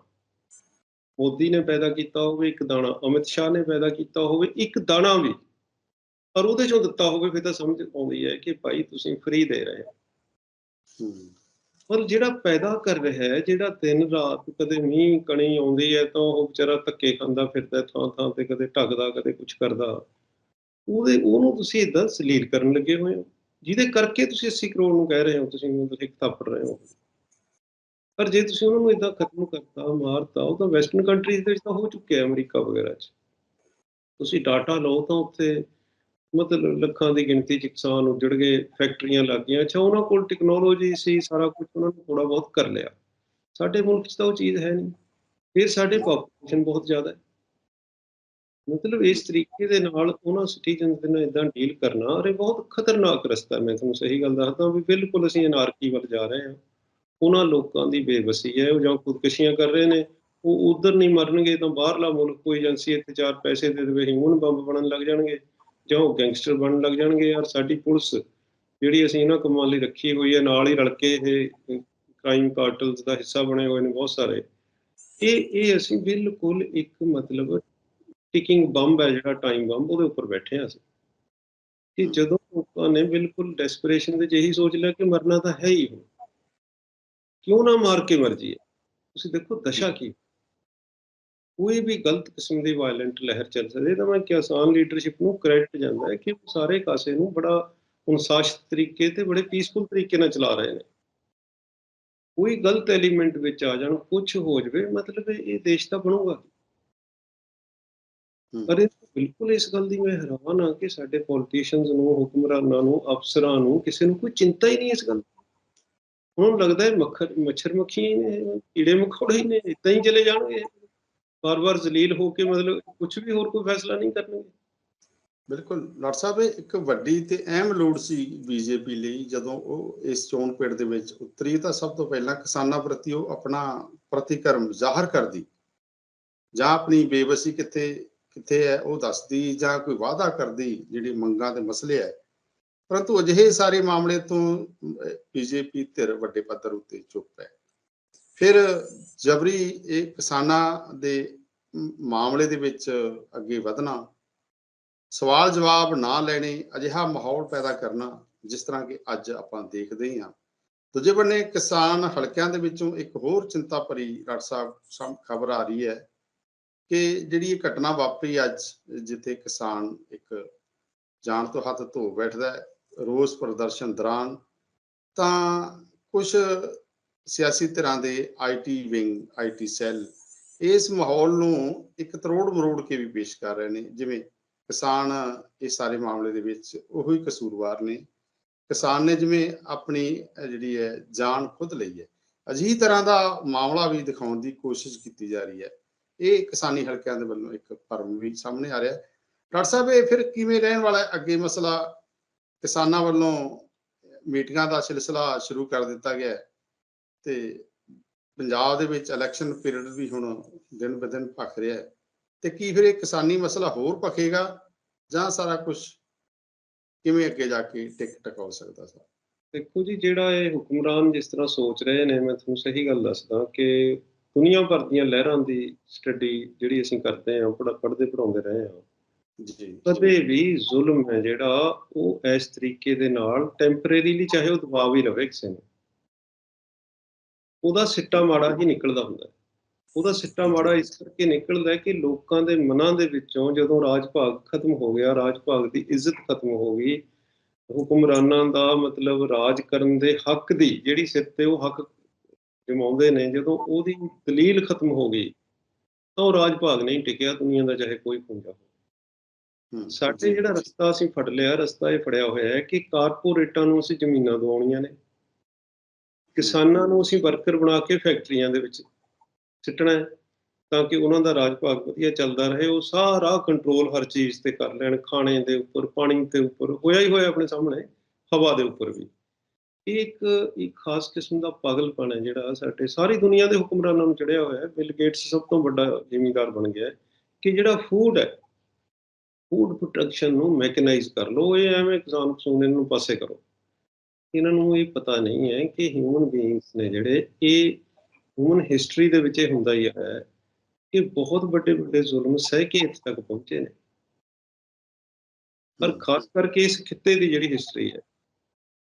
ਮੋਦੀ ਨੇ ਪੈਦਾ ਕੀਤਾ ਹੋਵੇ ਇੱਕ ਦਾਣਾ ਅਮਿਤ ਸ਼ਾਹ ਨੇ ਪੈਦਾ ਕੀਤਾ ਹੋਵੇ ਇੱਕ ਦਾਣਾ ਵੀ ਪਰ ਉਹਦੇ ਚੋਂ ਦਿੱਤਾ ਹੋਵੇ ਫਿਰ ਤਾਂ ਸਮਝ ਆਉਂਦੀ ਹੈ ਕਿ ਭਾਈ ਤੁਸੀਂ ਫ੍ਰੀ ਦੇ ਰਹੇ ਹੋ। ਪਰ ਜਿਹੜਾ ਪੈਦਾ ਕਰ ਰਿਹਾ ਹੈ ਜਿਹੜਾ ਦਿਨ ਰਾਤ ਕਦੇ ਮੀਂਹ ਕਣੀ ਆਉਂਦੀ ਹੈ ਤਾਂ ਉਹ ਵਿਚਾਰਾ ਧੱਕੇ ਖਾਂਦਾ ਫਿਰਦਾ ਥਾਂ ਥਾਂ ਤੇ ਕਦੇ ਢੱਕਦਾ ਕਦੇ ਕੁਝ ਕਰਦਾ। ਉਹਦੇ, ਉਹਨੂੰ ਤੁਸੀਂ ਇਦਾਂ ਸਲੀਲ ਕਰਨ ਲੱਗੇ ਹੋਏ ਹੋ, ਜਿਹਦੇ ਕਰਕੇ ਤੁਸੀਂ 80 ਕਰੋੜ ਨੂੰ ਕਹਿ ਰਹੇ ਹੋ, ਤੁਸੀਂ ਉਹਨੂੰ ਇੱਕ ਥਾਪੜ ਰਹੇ ਹੋ। ਪਰ ਜੇ ਤੁਸੀਂ ਉਹਨਾਂ ਨੂੰ ਇਦਾਂ ਖਤਮ ਕਰਤਾ, ਮਾਰਤਾ, ਉਹ ਤਾਂ ਵੈਸਟਰਨ ਕੰਟਰੀਜ਼ ਦੇ ਵਿੱਚ ਤਾਂ ਹੋ ਚੁੱਕਿਆ ਅਮਰੀਕਾ ਵਗੈਰਾ 'ਚ। ਤੁਸੀਂ ਡਾਟਾ ਲਓ ਤਾਂ ਉੱਥੇ ਮਤਲਬ ਲੱਖਾਂ ਦੀ ਗਿਣਤੀ 'ਚ ਕਿਸਾਨ ਉੱਜੜ ਗਏ ਫੈਕਟਰੀਆਂ ਲੱਗ ਗਈਆਂ। ਅੱਛਾ, ਉਹਨਾਂ ਕੋਲ ਟੈਕਨੋਲੋਜੀ ਸੀ, ਸਾਰਾ ਕੁਝ ਉਹਨਾਂ ਨੇ ਥੋੜਾ ਬਹੁਤ ਕਰ ਲਿਆ। ਸਾਡੇ ਮੁਲਕ 'ਚ ਤਾਂ ਉਹ ਚੀਜ਼ ਹੈ ਨਹੀਂ। ਫਿਰ ਸਾਡੇ ਪਾਪੂਲੇਸ਼ਨ ਬਹੁਤ ਜ਼ਿਆਦਾ ਹੈ। ਮਤਲਬ ਇਸ ਤਰੀਕੇ ਦੇ ਨਾਲ ਉਹਨਾਂ ਸਿਟੀਜ਼ਨਸ ਦੇ ਨਾਲ ਇਦਾਂ ਡੀਲ ਕਰਨਾ, ਔਰ ਇਹ ਬਹੁਤ ਖਤਰਨਾਕ ਰਸਤਾ ਮੈਂ ਤੁਹਾਨੂੰ ਸਹੀ ਗੱਲ ਦੱਸਦਾ ਵੀ ਬਿਲਕੁਲ ਅਸੀਂ ਅਨਾਰਕੀ ਵੱਲ ਜਾ ਰਹੇ ਹਾਂ। ਉਹਨਾਂ ਲੋਕਾਂ ਦੀ ਬੇਵਸੀ ਹੈ, ਉਹ ਜਾਂ ਖੁਦਕਸ਼ੀਆਂ ਕਰ ਰਹੇ ਨੇ। ਉਹ ਉਧਰ ਨਹੀਂ ਮਰਨਗੇ ਤਾਂ ਬਾਹਰਲਾ ਮੁਲਕ ਕੋਈ ਏਜੰਸੀ ਇੱਥੇ ਚਾਰ ਪੈਸੇ ਦੇ ਦੇਵੇ, ਹਿਊਮਨ ਬੰਬ ਬਣਨ ਲੱਗ ਜਾਣਗੇ ਜਾਂ ਉਹ ਗੈਂਗਸਟਰ ਬਣਨ ਲੱਗ ਜਾਣਗੇ। ਯਾਰ ਸਾਡੀ ਪੁਲਿਸ ਜਿਹੜੀ ਅਸੀਂ ਇਹਨਾਂ ਕੰਮਾਂ ਲਈ ਰੱਖੀ ਹੋਈ ਹੈ, ਨਾਲ ਹੀ ਰਲ ਕੇ ਇਹ ਕ੍ਰਾਈਮ ਕਾਰਟਲਸ ਦਾ ਹਿੱਸਾ ਬਣੇ ਹੋਏ ਨੇ ਬਹੁਤ ਸਾਰੇ। ਇਹ ਇਹ ਅਸੀਂ ਬਿਲਕੁਲ ਇੱਕ ਮਤਲਬ ਟਿਕਿੰਗ ਬੰਬ ਹੈ ਜਿਹੜਾ ਟਾਈਮ ਬੰਬ ਉਹਦੇ ਉੱਪਰ ਬੈਠੇ ਹਾਂ ਅਸੀਂ। ਕਿ ਜਦੋਂ ਲੋਕਾਂ ਨੇ ਬਿਲਕੁਲ ਡੈਸਪਰੇਸ਼ਨ ਵਿੱਚ ਇਹੀ ਸੋਚ ਲਿਆ ਕਿ ਮਰਨਾ ਤਾਂ ਹੈ ਹੀ ਹੁਣ। ਕਿਉਂ ਨਾ ਮਾਰ ਕੇ ਮਰ ਜਾਈਏ? ਤੁਸੀਂ ਦੇਖੋ ਦਸ਼ਾ ਕੀ ਕੋਈ ਵੀ ਗਲਤ ਕਿਸਮ ਦੀ ਵਾਇਲੈਂਟ ਲਹਿਰ ਚੱਲ ਸਕਦੀ ਤਾਂ ਮੈਂ ਕਿਸਾਨ ਲੀਡਰਸ਼ਿਪ ਨੂੰ ਕ੍ਰੈਡਿਟ ਜਾਂਦਾ ਹੈ ਕਿ ਉਹ ਸਾਰੇ ਕਾਸੇ ਨੂੰ ਬੜਾ ਅਨੁਸ਼ਾਸਿਤ ਤਰੀਕੇ ਤੇ ਬੜੇ ਪੀਸਫੁਲ ਤਰੀਕੇ ਨਾਲ ਚਲਾ ਰਹੇ ਨੇ। ਕੋਈ ਗਲਤ ਐਲੀਮੈਂਟ ਵਿੱਚ ਆ ਜਾਣ ਕੁਝ ਹੋ ਜਵੇ ਮਤਲਬ ਇਹ ਦੇਸ਼ ਤਾਂ ਬਣੂਗਾ। ਪਰ ਇਹ ਬਿਲਕੁਲ ਇਸ ਗੱਲ ਦੀ ਮੈਂ ਹੈਰਾਨ ਹਾਂ ਕਿ ਸਾਡੇ ਪੋਲੀਟੀਸ਼ੀਅਨਸ ਨੂੰ ਹੁਕਮਰਾਨਾਂ ਨੂੰ ਅਫਸਰਾਂ ਨੂੰ ਕਿਸੇ ਨੂੰ ਕੋਈ ਚਿੰਤਾ ਹੀ ਨਹੀਂ ਇਸ ਗੱਲ ਨੂੰ ਲੱਗਦਾ ਹੈ ਮੱਖਰ ਮੱਛਰ ਮੱਖੀ ਨੇ ਕੀੜੇ ਮਕੌੜੇ ਹੀ ਨੇ ਇਦਾਂ ਹੀ ਚਲੇ ਜਾਣਗੇ। ਵਾਰ-ਵਾਰ ਜ਼ਲੀਲ ਹੋ ਕੇ ਮਤਲਬ ਕੁਝ ਵੀ ਹੋਰ ਕੋਈ ਫੈਸਲਾ ਨਹੀਂ ਕਰਨਗੇ। ਬਿਲਕੁਲ। ਡਾਕਟਰ ਸਾਹਿਬ ਇੱਕ ਵੱਡੀ ਤੇ ਅਹਿਮ ਲੋੜ ਸੀ ਬੀਜੇਪੀ ਲਈ ਜਦੋਂ ਉਹ ਇਸ ਚੋਣ ਪਿੜ ਦੇ ਵਿੱਚ ਉਤਰੀ ਤਾਂ ਸਭ ਤੋਂ ਪਹਿਲਾਂ ਕਿਸਾਨਾਂ ਪ੍ਰਤੀ ਉਹ ਆਪਣਾ ਪ੍ਰਤੀਕਰਮ ਜ਼ਾਹਰ ਕਰਦੀ। ਜਾਂ ਆਪਣੀ ਬੇਬਸੀ ਕਿੱਥੇ ਕਿੱਥੇ ਹੈ, ਉਹ ਦੱਸਦੀ ਜਾਂ ਕੋਈ ਵਾਅਦਾ ਕਰਦੀ ਜਿਹੜੀ ਮੰਗਾਂ ਦੇ ਮਸਲੇ ਹੈ। ਪਰੰਤੂ ਅਜਿਹੇ ਸਾਰੇ ਮਾਮਲੇ ਤੋਂ ਬੀਜੇਪੀ ਧਿਰ ਵੱਡੇ ਪੱਧਰ ਉੱਤੇ ਚੁੱਪ ਹੈ। ਫਿਰ ਜਬਰੀ ਇਹ ਕਿਸਾਨਾਂ ਦੇ ਮਾਮਲੇ ਦੇ ਵਿੱਚ ਅੱਗੇ ਵਧਣਾ, ਸਵਾਲ ਜਵਾਬ ਨਾ ਲੈਣੇ, ਅਜਿਹਾ ਮਾਹੌਲ ਪੈਦਾ ਕਰਨਾ, ਜਿਸ ਤਰ੍ਹਾਂ ਕਿ ਅੱਜ ਆਪਾਂ ਦੇਖਦੇ ਹੀ ਹਾਂ। ਦੂਜੇ ਬੰਨੇ ਕਿਸਾਨ ਹਲਕਿਆਂ ਦੇ ਵਿੱਚੋਂ ਇੱਕ ਹੋਰ ਚਿੰਤਾ ਭਰੀ ਡਾਕਟਰ ਸਾਹਿਬ ਖਬਰ ਆ ਰਹੀ ਹੈ ਕਿ ਜਿਹੜੀ ਇਹ ਘਟਨਾ ਵਾਪਰੀ ਅੱਜ, ਜਿੱਥੇ ਕਿਸਾਨ ਇੱਕ ਜਾਨ ਤੋਂ ਹੱਥ ਧੋ ਬੈਠਦਾ ਹੈ, ਰੋਸ ਪ੍ਰਦਰਸ਼ਨ ਦੌਰਾਨ, ਤਾਂ ਕੁਝ ਸਿਆਸੀ ਧਿਰਾਂ ਦੇ ਆਈਟੀ ਵਿੰਗ ਆਈਟੀ ਸੈੱਲ ਇਸ ਮਾਹੌਲ ਨੂੰ ਇੱਕ ਤਰੋੜ ਮਰੋੜ ਕੇ ਵੀ ਪੇਸ਼ ਕਰ ਰਹੇ ਨੇ। ਜਿਵੇਂ ਕਿਸਾਨ ਇਸ ਸਾਰੇ ਮਾਮਲੇ ਦੇ ਵਿੱਚ ਉਹੀ ਕਸੂਰਵਾਰ ਨੇ। ਕਿਸਾਨ ਨੇ ਜਿਵੇਂ ਆਪਣੀ ਜਿਹੜੀ ਹੈ, ਜਾਨ ਖੁਦ ਲਈ ਹੈ। ਅਜਿਹੀ ਤਰ੍ਹਾਂ ਦਾ ਮਾਮਲਾ ਵੀ ਦਿਖਾਉਣ ਦੀ ਕੋਸ਼ਿਸ਼ ਕੀਤੀ ਜਾ ਰਹੀ ਹੈ। ਇਹ ਕਿਸਾਨੀ ਹਲਕਿਆਂ ਦੇ ਵੱਲੋਂ ਇੱਕ ਭਰਮ ਵੀ ਸਾਹਮਣੇ ਆ ਰਿਹਾ ਹੈ। ਡਾਕਟਰ ਸਾਹਿਬ, ਇਹ ਫਿਰ ਕਿਵੇਂ ਰਹਿਣ ਵਾਲਾ ਹੈ? ਅੱਗੇ ਮਸਲਾ ਕਿਸਾਨਾਂ ਵੱਲੋਂ ਮੀਟਿੰਗਾਂ ਦਾ ਸਿਲਸਿਲਾ ਸ਼ੁਰੂ ਕਰ ਦਿੱਤਾ ਗਿਆ ਹੈ ਤੇ ਪੰਜਾਬ ਦੇ ਵਿੱਚ ਇਲੈਕਸ਼ਨ ਪੀਰੀਅਡ ਵੀ ਹੁਣ ਦਿਨ ਬ ਭਖ ਰਿਹਾ ਹੈ। ਤੇ ਕੀ ਫਿਰ ਇਹ ਕਿਸਾਨੀ ਮਸਲਾ ਹੋਰ ਭਖੇਗਾ ਜਾਂ ਸਾਰਾ ਕੁਝ ਕਿਵੇਂ ਅੱਗੇ ਜਾ ਕੇ ਟਿਕ ਟਕਾਉ ਸਕਦਾ ਸਰ? ਦੇਖੋ ਜੀ, ਜਿਹੜਾ ਇਹ ਹੁਕਮਰਾਨ ਜਿਸ ਤਰ੍ਹਾਂ ਸੋਚ ਰਹੇ ਨੇ, ਮੈਂ ਤੁਹਾਨੂੰ ਸਹੀ ਗੱਲ ਦੱਸਦਾ ਕਿ ਦੁਨੀਆ ਭਰ ਦੀਆਂ ਲਹਿਰਾਂ ਦੀ ਸਟੱਡੀ ਜਿਹੜੀ ਅਸੀਂ ਕਰਦੇ ਪੜ੍ਹ- ਪੜ੍ਹਦੇ ਪੜਾਉਂਦੇ ਰਹੇ ਹਾਂ। ਜੀ। ਕਦੇ ਵੀ ਜ਼ੁਲਮ ਹੈ ਜਿਹੜਾ ਉਹ ਇਸ ਤਰੀਕੇ ਦੇ ਨਾਲ ਟੈਂਪਰੇਰੀਲੀ ਚਾਹੇ ਉਹ ਦਬਾ ਵੀ ਲਵੇ ਕਿਸੇ ਨੂੰ। ਉਹਦਾ ਸਿੱਟਾ ਮਾੜਾ ਹੀ ਨਿਕਲਦਾ ਹੁੰਦਾ। ਉਹਦਾ ਸਿੱਟਾ ਮਾੜਾ ਇਸ ਕਰਕੇ ਨਿਕਲਦਾ ਹੈ ਕਿ ਲੋਕਾਂ ਦੇ ਮਨਾਂ ਦੇ ਵਿੱਚੋਂ ਜਦੋਂ ਰਾਜ ਭਾਗ ਖਤਮ ਹੋ ਗਿਆ ਰਾਜ ਭਾਗ ਦੀ ਇੱਜ਼ਤ ਖਤਮ ਹੋ ਗਈ ਹੁਕਮਰਾਨਾਂ ਦਾ ਮਤਲਬ ਰਾਜ ਕਰਨ ਦੇ ਹੱਕ ਦੀ ਜਿਹੜੀ ਸਿਰ ਤੇ ਉਹ ਹੱਕ ਜਮਾਉਂਦੇ ਨੇ ਜਦੋਂ ਉਹਦੀ ਦਲੀਲ ਖਤਮ ਹੋ ਗਈ ਤਾਂ ਉਹ ਰਾਜ ਭਾਗ ਨਹੀਂ ਟਿਕਿਆ ਦੁਨੀਆ ਦਾ ਚਾਹੇ ਕੋਈ ਪੁੰਜਾ ਹੂੰ, ਸਾਡੇ ਜਿਹੜਾ ਰਸਤਾ ਅਸੀਂ ਫੜ ਲਿਆ ਰਸਤਾ ਇਹ ਫੜਿਆ ਹੋਇਆ ਹੈ ਕਿ ਕਾਰਪੋਰੇਟਾਂ ਨੂੰ ਅਸੀਂ ਜ਼ਮੀਨਾਂ ਦਿਵਾਉਣੀਆਂ ਨੇ। ਕਿਸਾਨਾਂ ਨੂੰ ਅਸੀਂ ਵਰਕਰ ਬਣਾ ਕੇ ਫੈਕਟਰੀਆਂ ਦੇ ਵਿੱਚ ਸਿੱਟਣਾ ਹੈ ਤਾਂ ਕਿ ਉਹਨਾਂ ਦਾ ਰਾਜ ਭਾਗ ਵਧੀਆ ਚੱਲਦਾ ਰਹੇ। ਉਹ ਸਾਰਾ ਕੰਟਰੋਲ ਹਰ ਚੀਜ਼ ਤੇ ਕਰ ਲੈਣ ਖਾਣੇ ਦੇ ਉੱਪਰ ਪਾਣੀ ਦੇ ਉੱਪਰ ਹੋਇਆ ਹੀ ਹੋਇਆ ਆਪਣੇ ਸਾਹਮਣੇ ਹਵਾ ਦੇ ਉੱਪਰ ਵੀ। ਇਹ ਇੱਕ ਇੱਕ ਖਾਸ ਕਿਸਮ ਦਾ ਪਾਗਲਪਨ ਹੈ ਜਿਹੜਾ ਸਾਡੇ ਸਾਰੀ ਦੁਨੀਆ ਦੇ ਹੁਕਮਰਾਨਾਂ ਨੂੰ ਚੜਿਆ ਹੋਇਆ ਹੈ। ਬਿਲ ਗੇਟਸ ਸਭ ਤੋਂ ਵੱਡਾ ਜ਼ਿਮੀਂਦਾਰ ਬਣ ਗਿਆ ਹੈ ਕਿ ਜਿਹੜਾ ਫੂਡ ਹੈ ਫੂਡ ਪ੍ਰੋਡਕਸ਼ਨ ਨੂੰ ਮੈਕਨਾਈਜ਼ ਕਰ ਲਓ ਇਹ ਐਵੇਂ ਕਿਸਾਨ ਕਸੂਨ ਨੂੰ ਪਾਸੇ ਕਰੋ। ਇਹਨਾਂ ਨੂੰ ਇਹ ਪਤਾ ਨਹੀਂ ਹੈ ਕਿ ਹਿਊਮਨ ਬੀਇੰਗਸ ਨੇ ਜਿਹੜੇ ਇਹ ਹਿਊਮਨ ਹਿਸਟਰੀ ਦੇ ਵਿੱਚ ਇਹ ਹੁੰਦਾ ਹੀ ਹੈ ਕਿ ਬਹੁਤ ਵੱਡੇ ਵੱਡੇ ਜ਼ੁਲਮ ਸਹਿ ਕੇ ਇੱਥੇ ਤੱਕ ਪਹੁੰਚੇ ਨੇ। ਪਰ ਖਾਸ ਕਰਕੇ ਇਸ ਖਿੱਤੇ ਦੀ ਜਿਹੜੀ ਹਿਸਟਰੀ ਹੈ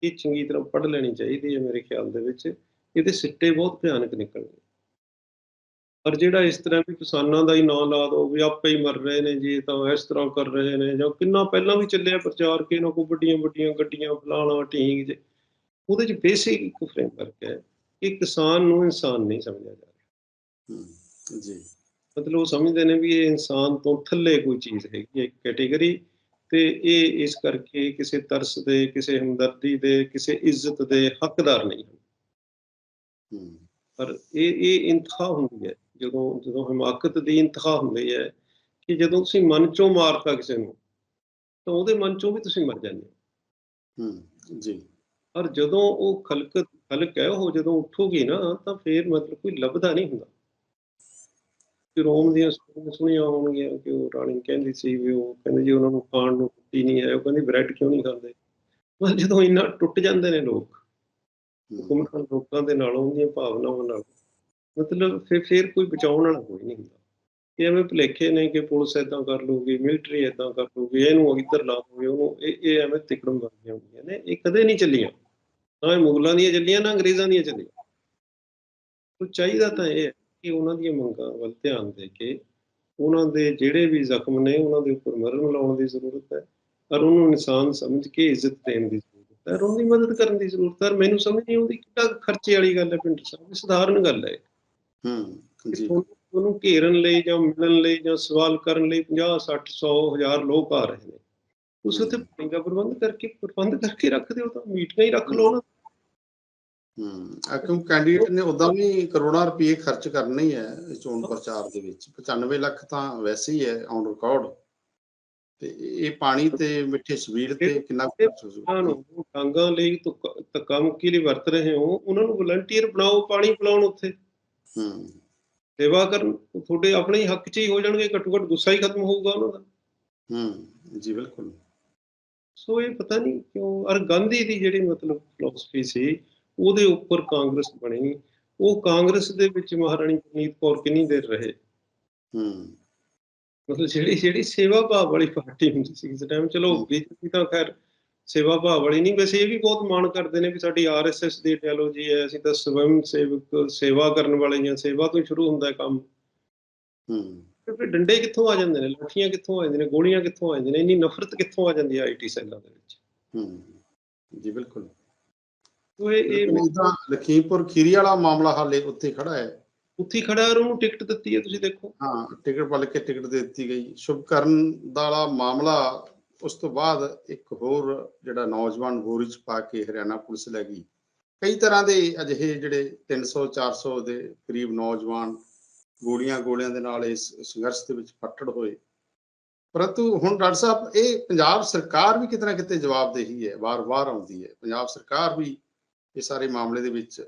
ਇਹ ਚੰਗੀ ਤਰ੍ਹਾਂ ਪੜ੍ਹ ਲੈਣੀ ਚਾਹੀਦੀ ਹੈ ਮੇਰੇ ਖਿਆਲ ਦੇ ਵਿੱਚ ਇਹਦੇ ਸਿੱਟੇ ਬਹੁਤ ਭਿਆਨਕ ਨਿਕਲਣਗੇ। ਪਰ ਜਿਹੜਾ ਇਸ ਤਰ੍ਹਾਂ ਵੀ ਕਿਸਾਨਾਂ ਦਾ ਹੀ ਨਾਂ ਲਾ ਦੋ ਵੀ ਆਪੇ ਹੀ ਮਰ ਰਹੇ ਨੇ ਜੀ ਤਾਂ ਇਸ ਤਰ੍ਹਾਂ ਕਰ ਰਹੇ ਨੇ ਜਾਂ ਕਿੰਨਾ ਪਹਿਲਾਂ ਵੀ ਚੱਲਿਆ ਪ੍ਰਚਾਰ ਕਿ ਇਹਨਾਂ ਕੋਲ ਵੱਡੀਆਂ ਵੱਡੀਆਂ ਗੱਡੀਆਂ ਫਲਾਣਾ ਢੀਂਗ ਜੇ। ਉਹਦੇ ਚ ਬੇਸਿਕ ਇੱਕ ਫਰੇਮਵਰਕ ਹੈ ਕਿ ਕਿਸਾਨ ਨੂੰ ਇਨਸਾਨ ਨਹੀਂ ਸਮਝਿਆ ਜਾ ਰਿਹਾ। ਜੀ। ਮਤਲਬ ਉਹ ਸਮਝਦੇ ਨੇ ਵੀ ਇਹ ਇਨਸਾਨ ਤੋਂ ਥੱਲੇ ਕੋਈ ਚੀਜ਼ ਹੈਗੀ ਹੈ ਇੱਕ ਕੈਟਾਗਰੀ ਤੇ ਇਹ ਇਸ ਕਰਕੇ ਕਿਸੇ ਤਰਸ ਦੇ ਕਿਸੇ ਹਮਦਰਦੀ ਦੇ ਕਿਸੇ ਇੱਜ਼ਤ ਦੇ ਹੱਕਦਾਰ ਨਹੀਂ ਹਨ। ਹੂੰ, ਪਰ ਇਹ ਇਹ ਇੰਤਹਾ ਹੁੰਦੀ ਹੈ ਜਦੋਂ ਜਦੋਂ ਹਮਾਕਤ ਦੀ ਇੰਤਹਾ ਹੁੰਦੀ ਹੈ ਕਿ ਜਦੋਂ ਤੁਸੀਂ ਮਨ ਚੋਂ ਮਾਰਤਾ ਕਿਸੇ ਨੂੰ ਤਾਂ ਉਹਦੇ ਮਨ ਚੋਂ ਵੀ ਤੁਸੀਂ ਮਰ ਜਾਂਦੇ ਹੋ। ਹੂੰ, ਜੀ। ਪਰ ਜਦੋਂ ਉਹ ਖਲਕਤ ਖਲਕ ਹੈ ਉਹ ਜਦੋਂ ਉੱਠੋਗੀ ਨਾ ਤਾਂ ਫੇਰ ਮਤਲਬ ਕੋਈ ਲੱਭਦਾ ਨਹੀਂ ਹੁੰਦਾ। ਕਿ ਰੋਮ ਦੀਆਂ ਸਟੋਰੀਆਂ ਸੁਣੀਆਂ ਹੋਣਗੀਆਂ ਕਿ ਉਹ ਰਾਣੀ ਕਹਿੰਦੀ ਸੀ ਵੀ ਉਹ ਕਹਿੰਦੇ ਜੀ ਉਹਨਾਂ ਨੂੰ ਖਾਣ ਨੂੰ ਰੋਟੀ ਨਹੀਂ ਹੈ ਉਹ ਕਹਿੰਦੀ ਬ੍ਰੈਡ ਕਿਉਂ ਨਹੀਂ ਖਾਂਦੇ? ਬਸ ਜਦੋਂ ਇੰਨਾ ਟੁੱਟ ਜਾਂਦੇ ਨੇ ਲੋਕ ਹੂੰ, ਹੁਕਮਰਾਨ ਲੋਕਾਂ ਦੇ ਨਾਲ ਉਹਦੀਆਂ ਭਾਵਨਾਵਾਂ ਨਾਲ ਮਤਲਬ ਫਿਰ ਫਿਰ ਕੋਈ ਬਚਾਉਣ ਵਾਲਾ ਕੋਈ ਨਹੀਂ ਹੁੰਦਾ। ਇਹ ਐਵੇਂ ਭੁਲੇਖੇ ਨੇ ਕਿ ਪੁਲਿਸ ਏਦਾਂ ਕਰ ਲੂਗੀ ਮਿਲਟਰੀ ਏਦਾਂ ਕਰ ਲੂਗੀ ਇਹਨੂੰ ਇੱਧਰ ਲਾ ਦੂਗੀ ਉਹਨੂੰ ਇਹ ਇਹ ਐਵੇਂ ਤਿਕੜਮ ਵਰਗੀਆਂ ਹੁੰਦੀਆਂ ਨੇ ਇਹ ਕਦੇ ਨਹੀਂ ਚੱਲੀਆਂ। ਨਾ ਇਹ ਮੁਗਲਾਂ ਦੀਆਂ ਚੱਲੀਆਂ ਨਾ ਅੰਗਰੇਜ਼ਾਂ ਦੀਆਂ ਚੱਲੀਆਂ। ਉਹ ਚਾਹੀਦਾ ਤਾਂ ਇਹ ਹੈ। ਕਿ ਉਹਨਾਂ ਦੀਆਂ ਮੰਗਾਂ ਵੱਲ ਧਿਆਨ ਦੇ ਕੇ ਉਹਨਾਂ ਦੇ ਜਿਹੜੇ ਵੀ ਜ਼ਖਮ ਨੇ ਉਹਨਾਂ ਦੇ ਉੱਪਰ ਮਰਨ ਲਾਉਣ ਦੀ ਜ਼ਰੂਰਤ ਹੈ ਔਰ ਉਹਨੂੰ ਇਨਸਾਨ ਸਮਝ ਕੇ ਇੱਜ਼ਤ ਦੇਣ ਦੀ ਜ਼ਰੂਰਤ ਹੈ ਔਰ ਉਹਦੀ ਮਦਦ ਕਰਨ ਦੀ ਜ਼ਰੂਰਤ ਹੈ ਮੈਨੂੰ ਸਮਝ ਨਹੀਂ ਆਉਂਦੀ ਕਿੰਨਾ ਖਰਚੇ ਵਾਲੀ ਗੱਲ ਹੈ ਪਿੰਡ ਸਾਹਿਬ ਇਹ ਸਧਾਰਨ ਗੱਲ ਹੈ। ਹੂੰ, ਜੀ। ਉਹਨੂੰ ਘੇਰਨ ਲਈ ਜਾਂ ਮਿਲਣ ਲਈ ਜਾਂ ਸਵਾਲ ਕਰਨ ਲਈ 50 60 100 ਹਜ਼ਾਰ ਲੋਕ ਆ ਰਹੇ ਨੇ। ਉਸ ਉੱਤੇ ਪਾਣੀ ਦਾ ਪ੍ਰਬੰਧ ਕਰਕੇ ਪ੍ਰਬੰਧ ਕਰਕੇ ਰੱਖ ਦਿਓ ਤਾਂ ਮੀਟਿੰਗਾਂ ਹੀ ਰੱਖ ਲਓ ਨਾ। ਹੂੰ। ਕਿਉਂ ਕੈਂਡੀਡੇਟ ਨੇ ਉਦਾਂ ਵੀ ਕਰੋੜਾਂ ਰੁਪਏ ਖਰਚ ਕਰਨੇ ਹੀ ਹੈ ਚੋਣ ਪ੍ਰਚਾਰ ਦੇ ਵਿੱਚ। 95 ਲੱਖ ਤਾਂ ਵੈਸੇ ਹੀ ਹੈ ਔਨ ਰਿਕਾਰਡ ਤੇ ਇਹ ਪਾਣੀ ਤੇ ਮਿੱਠੇ ਸਵੀਰ ਤੇ ਕਿੰਨਾ ਨੂੰ ਡਾਂਗਾਂ ਲਈ ਧੁੱਕਾ- ਮੁੱਕੀ ਲਈ ਵਰਤ ਰਹੇ ਹੋ ਉਹਨਾਂ ਨੂੰ ਵਲੰਟੀਅਰ ਬਣਾਓ ਪਾਣੀ ਪਿਲਾਉਣ ਉੱਥੇ। ਹੂੰ। ਸੇਵਾ ਕਰਨ ਤੁਹਾਡੇ ਆਪਣੇ ਹੱਕ 'ਚ ਹੀ ਹੋ ਜਾਣਗੇ ਘੱਟੋ ਘੱਟ ਗੁੱਸਾ ਹੀ ਖਤਮ ਹੋਊਗਾ ਉਹਨਾਂ ਦਾ। ਹੂੰ ਜੀ ਬਿਲਕੁਲ। ਸੋ ਇਹ ਪਤਾ ਨਹੀਂ ਕਿਉਂ ਔਰ ਗਾਂਧੀ ਦੀ ਜਿਹੜੀ ਮਤਲਬ ਫਿਲਾਸਫੀ ਸੀ ਉਹਦੇ ਉੱਪਰ ਕਾਂਗਰਸ ਬਣੀ। ਉਹ ਕਾਂਗਰਸ ਦੇ ਵਿੱਚ ਮਹਾਰਾਣੀ ਪ੍ਰਨੀਤ ਕੌਰ ਕਿੰਨੀ ਦੇਰ ਰਹੇ? ਹੂੰ। ਮਤਲਬ ਜਿਹੜੀ ਜਿਹੜੀ ਸੇਵਾ ਭਾਵ ਵਾਲੀ ਪਾਰਟੀ ਹੁੰਦੀ ਸੀ ਇਸ ਟਾਈਮ ਚਲੋ। ਬੀਜੇਪੀ ਤਾਂ ਖੈਰ ਸੇਵਾ ਭਾਵ ਵਾਲੀ ਨਹੀਂ ਵੈਸੇ ਇਹ ਵੀ ਬਹੁਤ ਮਾਣ ਕਰਦੇ ਨੇ ਵੀ ਸਾਡੀ ਆਰਐਸਐਸ ਦੀ ਆਈਡੀਓਲੋਜੀ ਹੈ ਅਸੀਂ ਤਾਂ ਸਵੈਮ ਸੇਵਕ ਸੇਵਾ ਕਰਨ ਵਾਲੇ ਹਾਂ ਸੇਵਾ ਤੋਂ ਸ਼ੁਰੂ ਹੁੰਦਾ ਹੈ ਕੰਮ। ਹੂੰ। ਫਿਰ ਡੰਡੇ ਕਿੱਥੋਂ ਆ ਜਾਂਦੇ ਨੇ? ਲਾਠੀਆਂ ਕਿੱਥੋਂ ਆ ਜਾਂਦੀਆਂ ਨੇ? ਗੋਲੀਆਂ ਕਿੱਥੋਂ ਆ ਜਾਂਦੀਆਂ ਨੇ? ਇੰਨੀ ਨਫ਼ਰਤ ਕਿੱਥੋਂ ਆ ਜਾਂਦੀ ਹੈ ਆਈਟੀ ਸੈੱਲਾਂ ਦੇ ਵਿੱਚ? ਹੂੰ। ਜੀ ਬਿਲਕੁਲ। ਸੋ ਇਹ ਲਖੀਮਪੁਰ ਖੀਰੀ ਵਾਲਾ ਮਾਮਲਾ ਹਾਲੇ ਉੱਥੇ ਖੜਾ ਹੈ। ਉੱਥੇ ਖੜਾ ਔਰ ਉਹਨੂੰ ਟਿਕਟ ਦਿੱਤੀ ਹੈ ਤੁਸੀਂ ਦੇਖੋ। ਹਾਂ ਟਿਕਟ ਪਲ ਕੇ ਟਿਕਟ ਦੇ ਦਿੱਤੀ ਗਈ। ਸ਼ੁਭਕਰਨ ਦਾ ਵਾਲਾ ਮਾਮਲਾ ਉਸ ਤੋਂ ਬਾਅਦ ਇੱਕ ਹੋਰ ਜਿਹੜਾ ਨੌਜਵਾਨ ਗੋਰੀ ਚ ਪਾ ਕੇ ਹਰਿਆਣਾ ਪੁਲਿਸ ਲੈ ਗਈ। ਕਈ ਤਰ੍ਹਾਂ ਦੇ ਅਜਿਹੇ ਜਿਹੜੇ 300 400 ਦੇ ਕਰੀਬ ਨੌਜਵਾਨ ਗੋਲੀਆਂ ਗੋਲੀਆਂ ਦੇ ਨਾਲ ਇਸ ਸੰਘਰਸ਼ ਦੇ ਵਿੱਚ ਫੱਟੜ ਹੋਏ। ਪਰੰਤੂ ਹੁਣ ਡਾਕਟਰ ਸਾਹਿਬ ਇਹ ਪੰਜਾਬ ਸਰਕਾਰ ਵੀ ਕਿਤੇ ਨਾ ਕਿਤੇ ਜਵਾਬਦੇਹੀ ਹੈ ਵਾਰ-ਵਾਰ ਆਉਂਦੀ ਹੈ। ਪੰਜਾਬ ਸਰਕਾਰ ਵੀ ਇਹ ਸਾਰੇ ਮਾਮਲੇ ਦੇ ਵਿੱਚ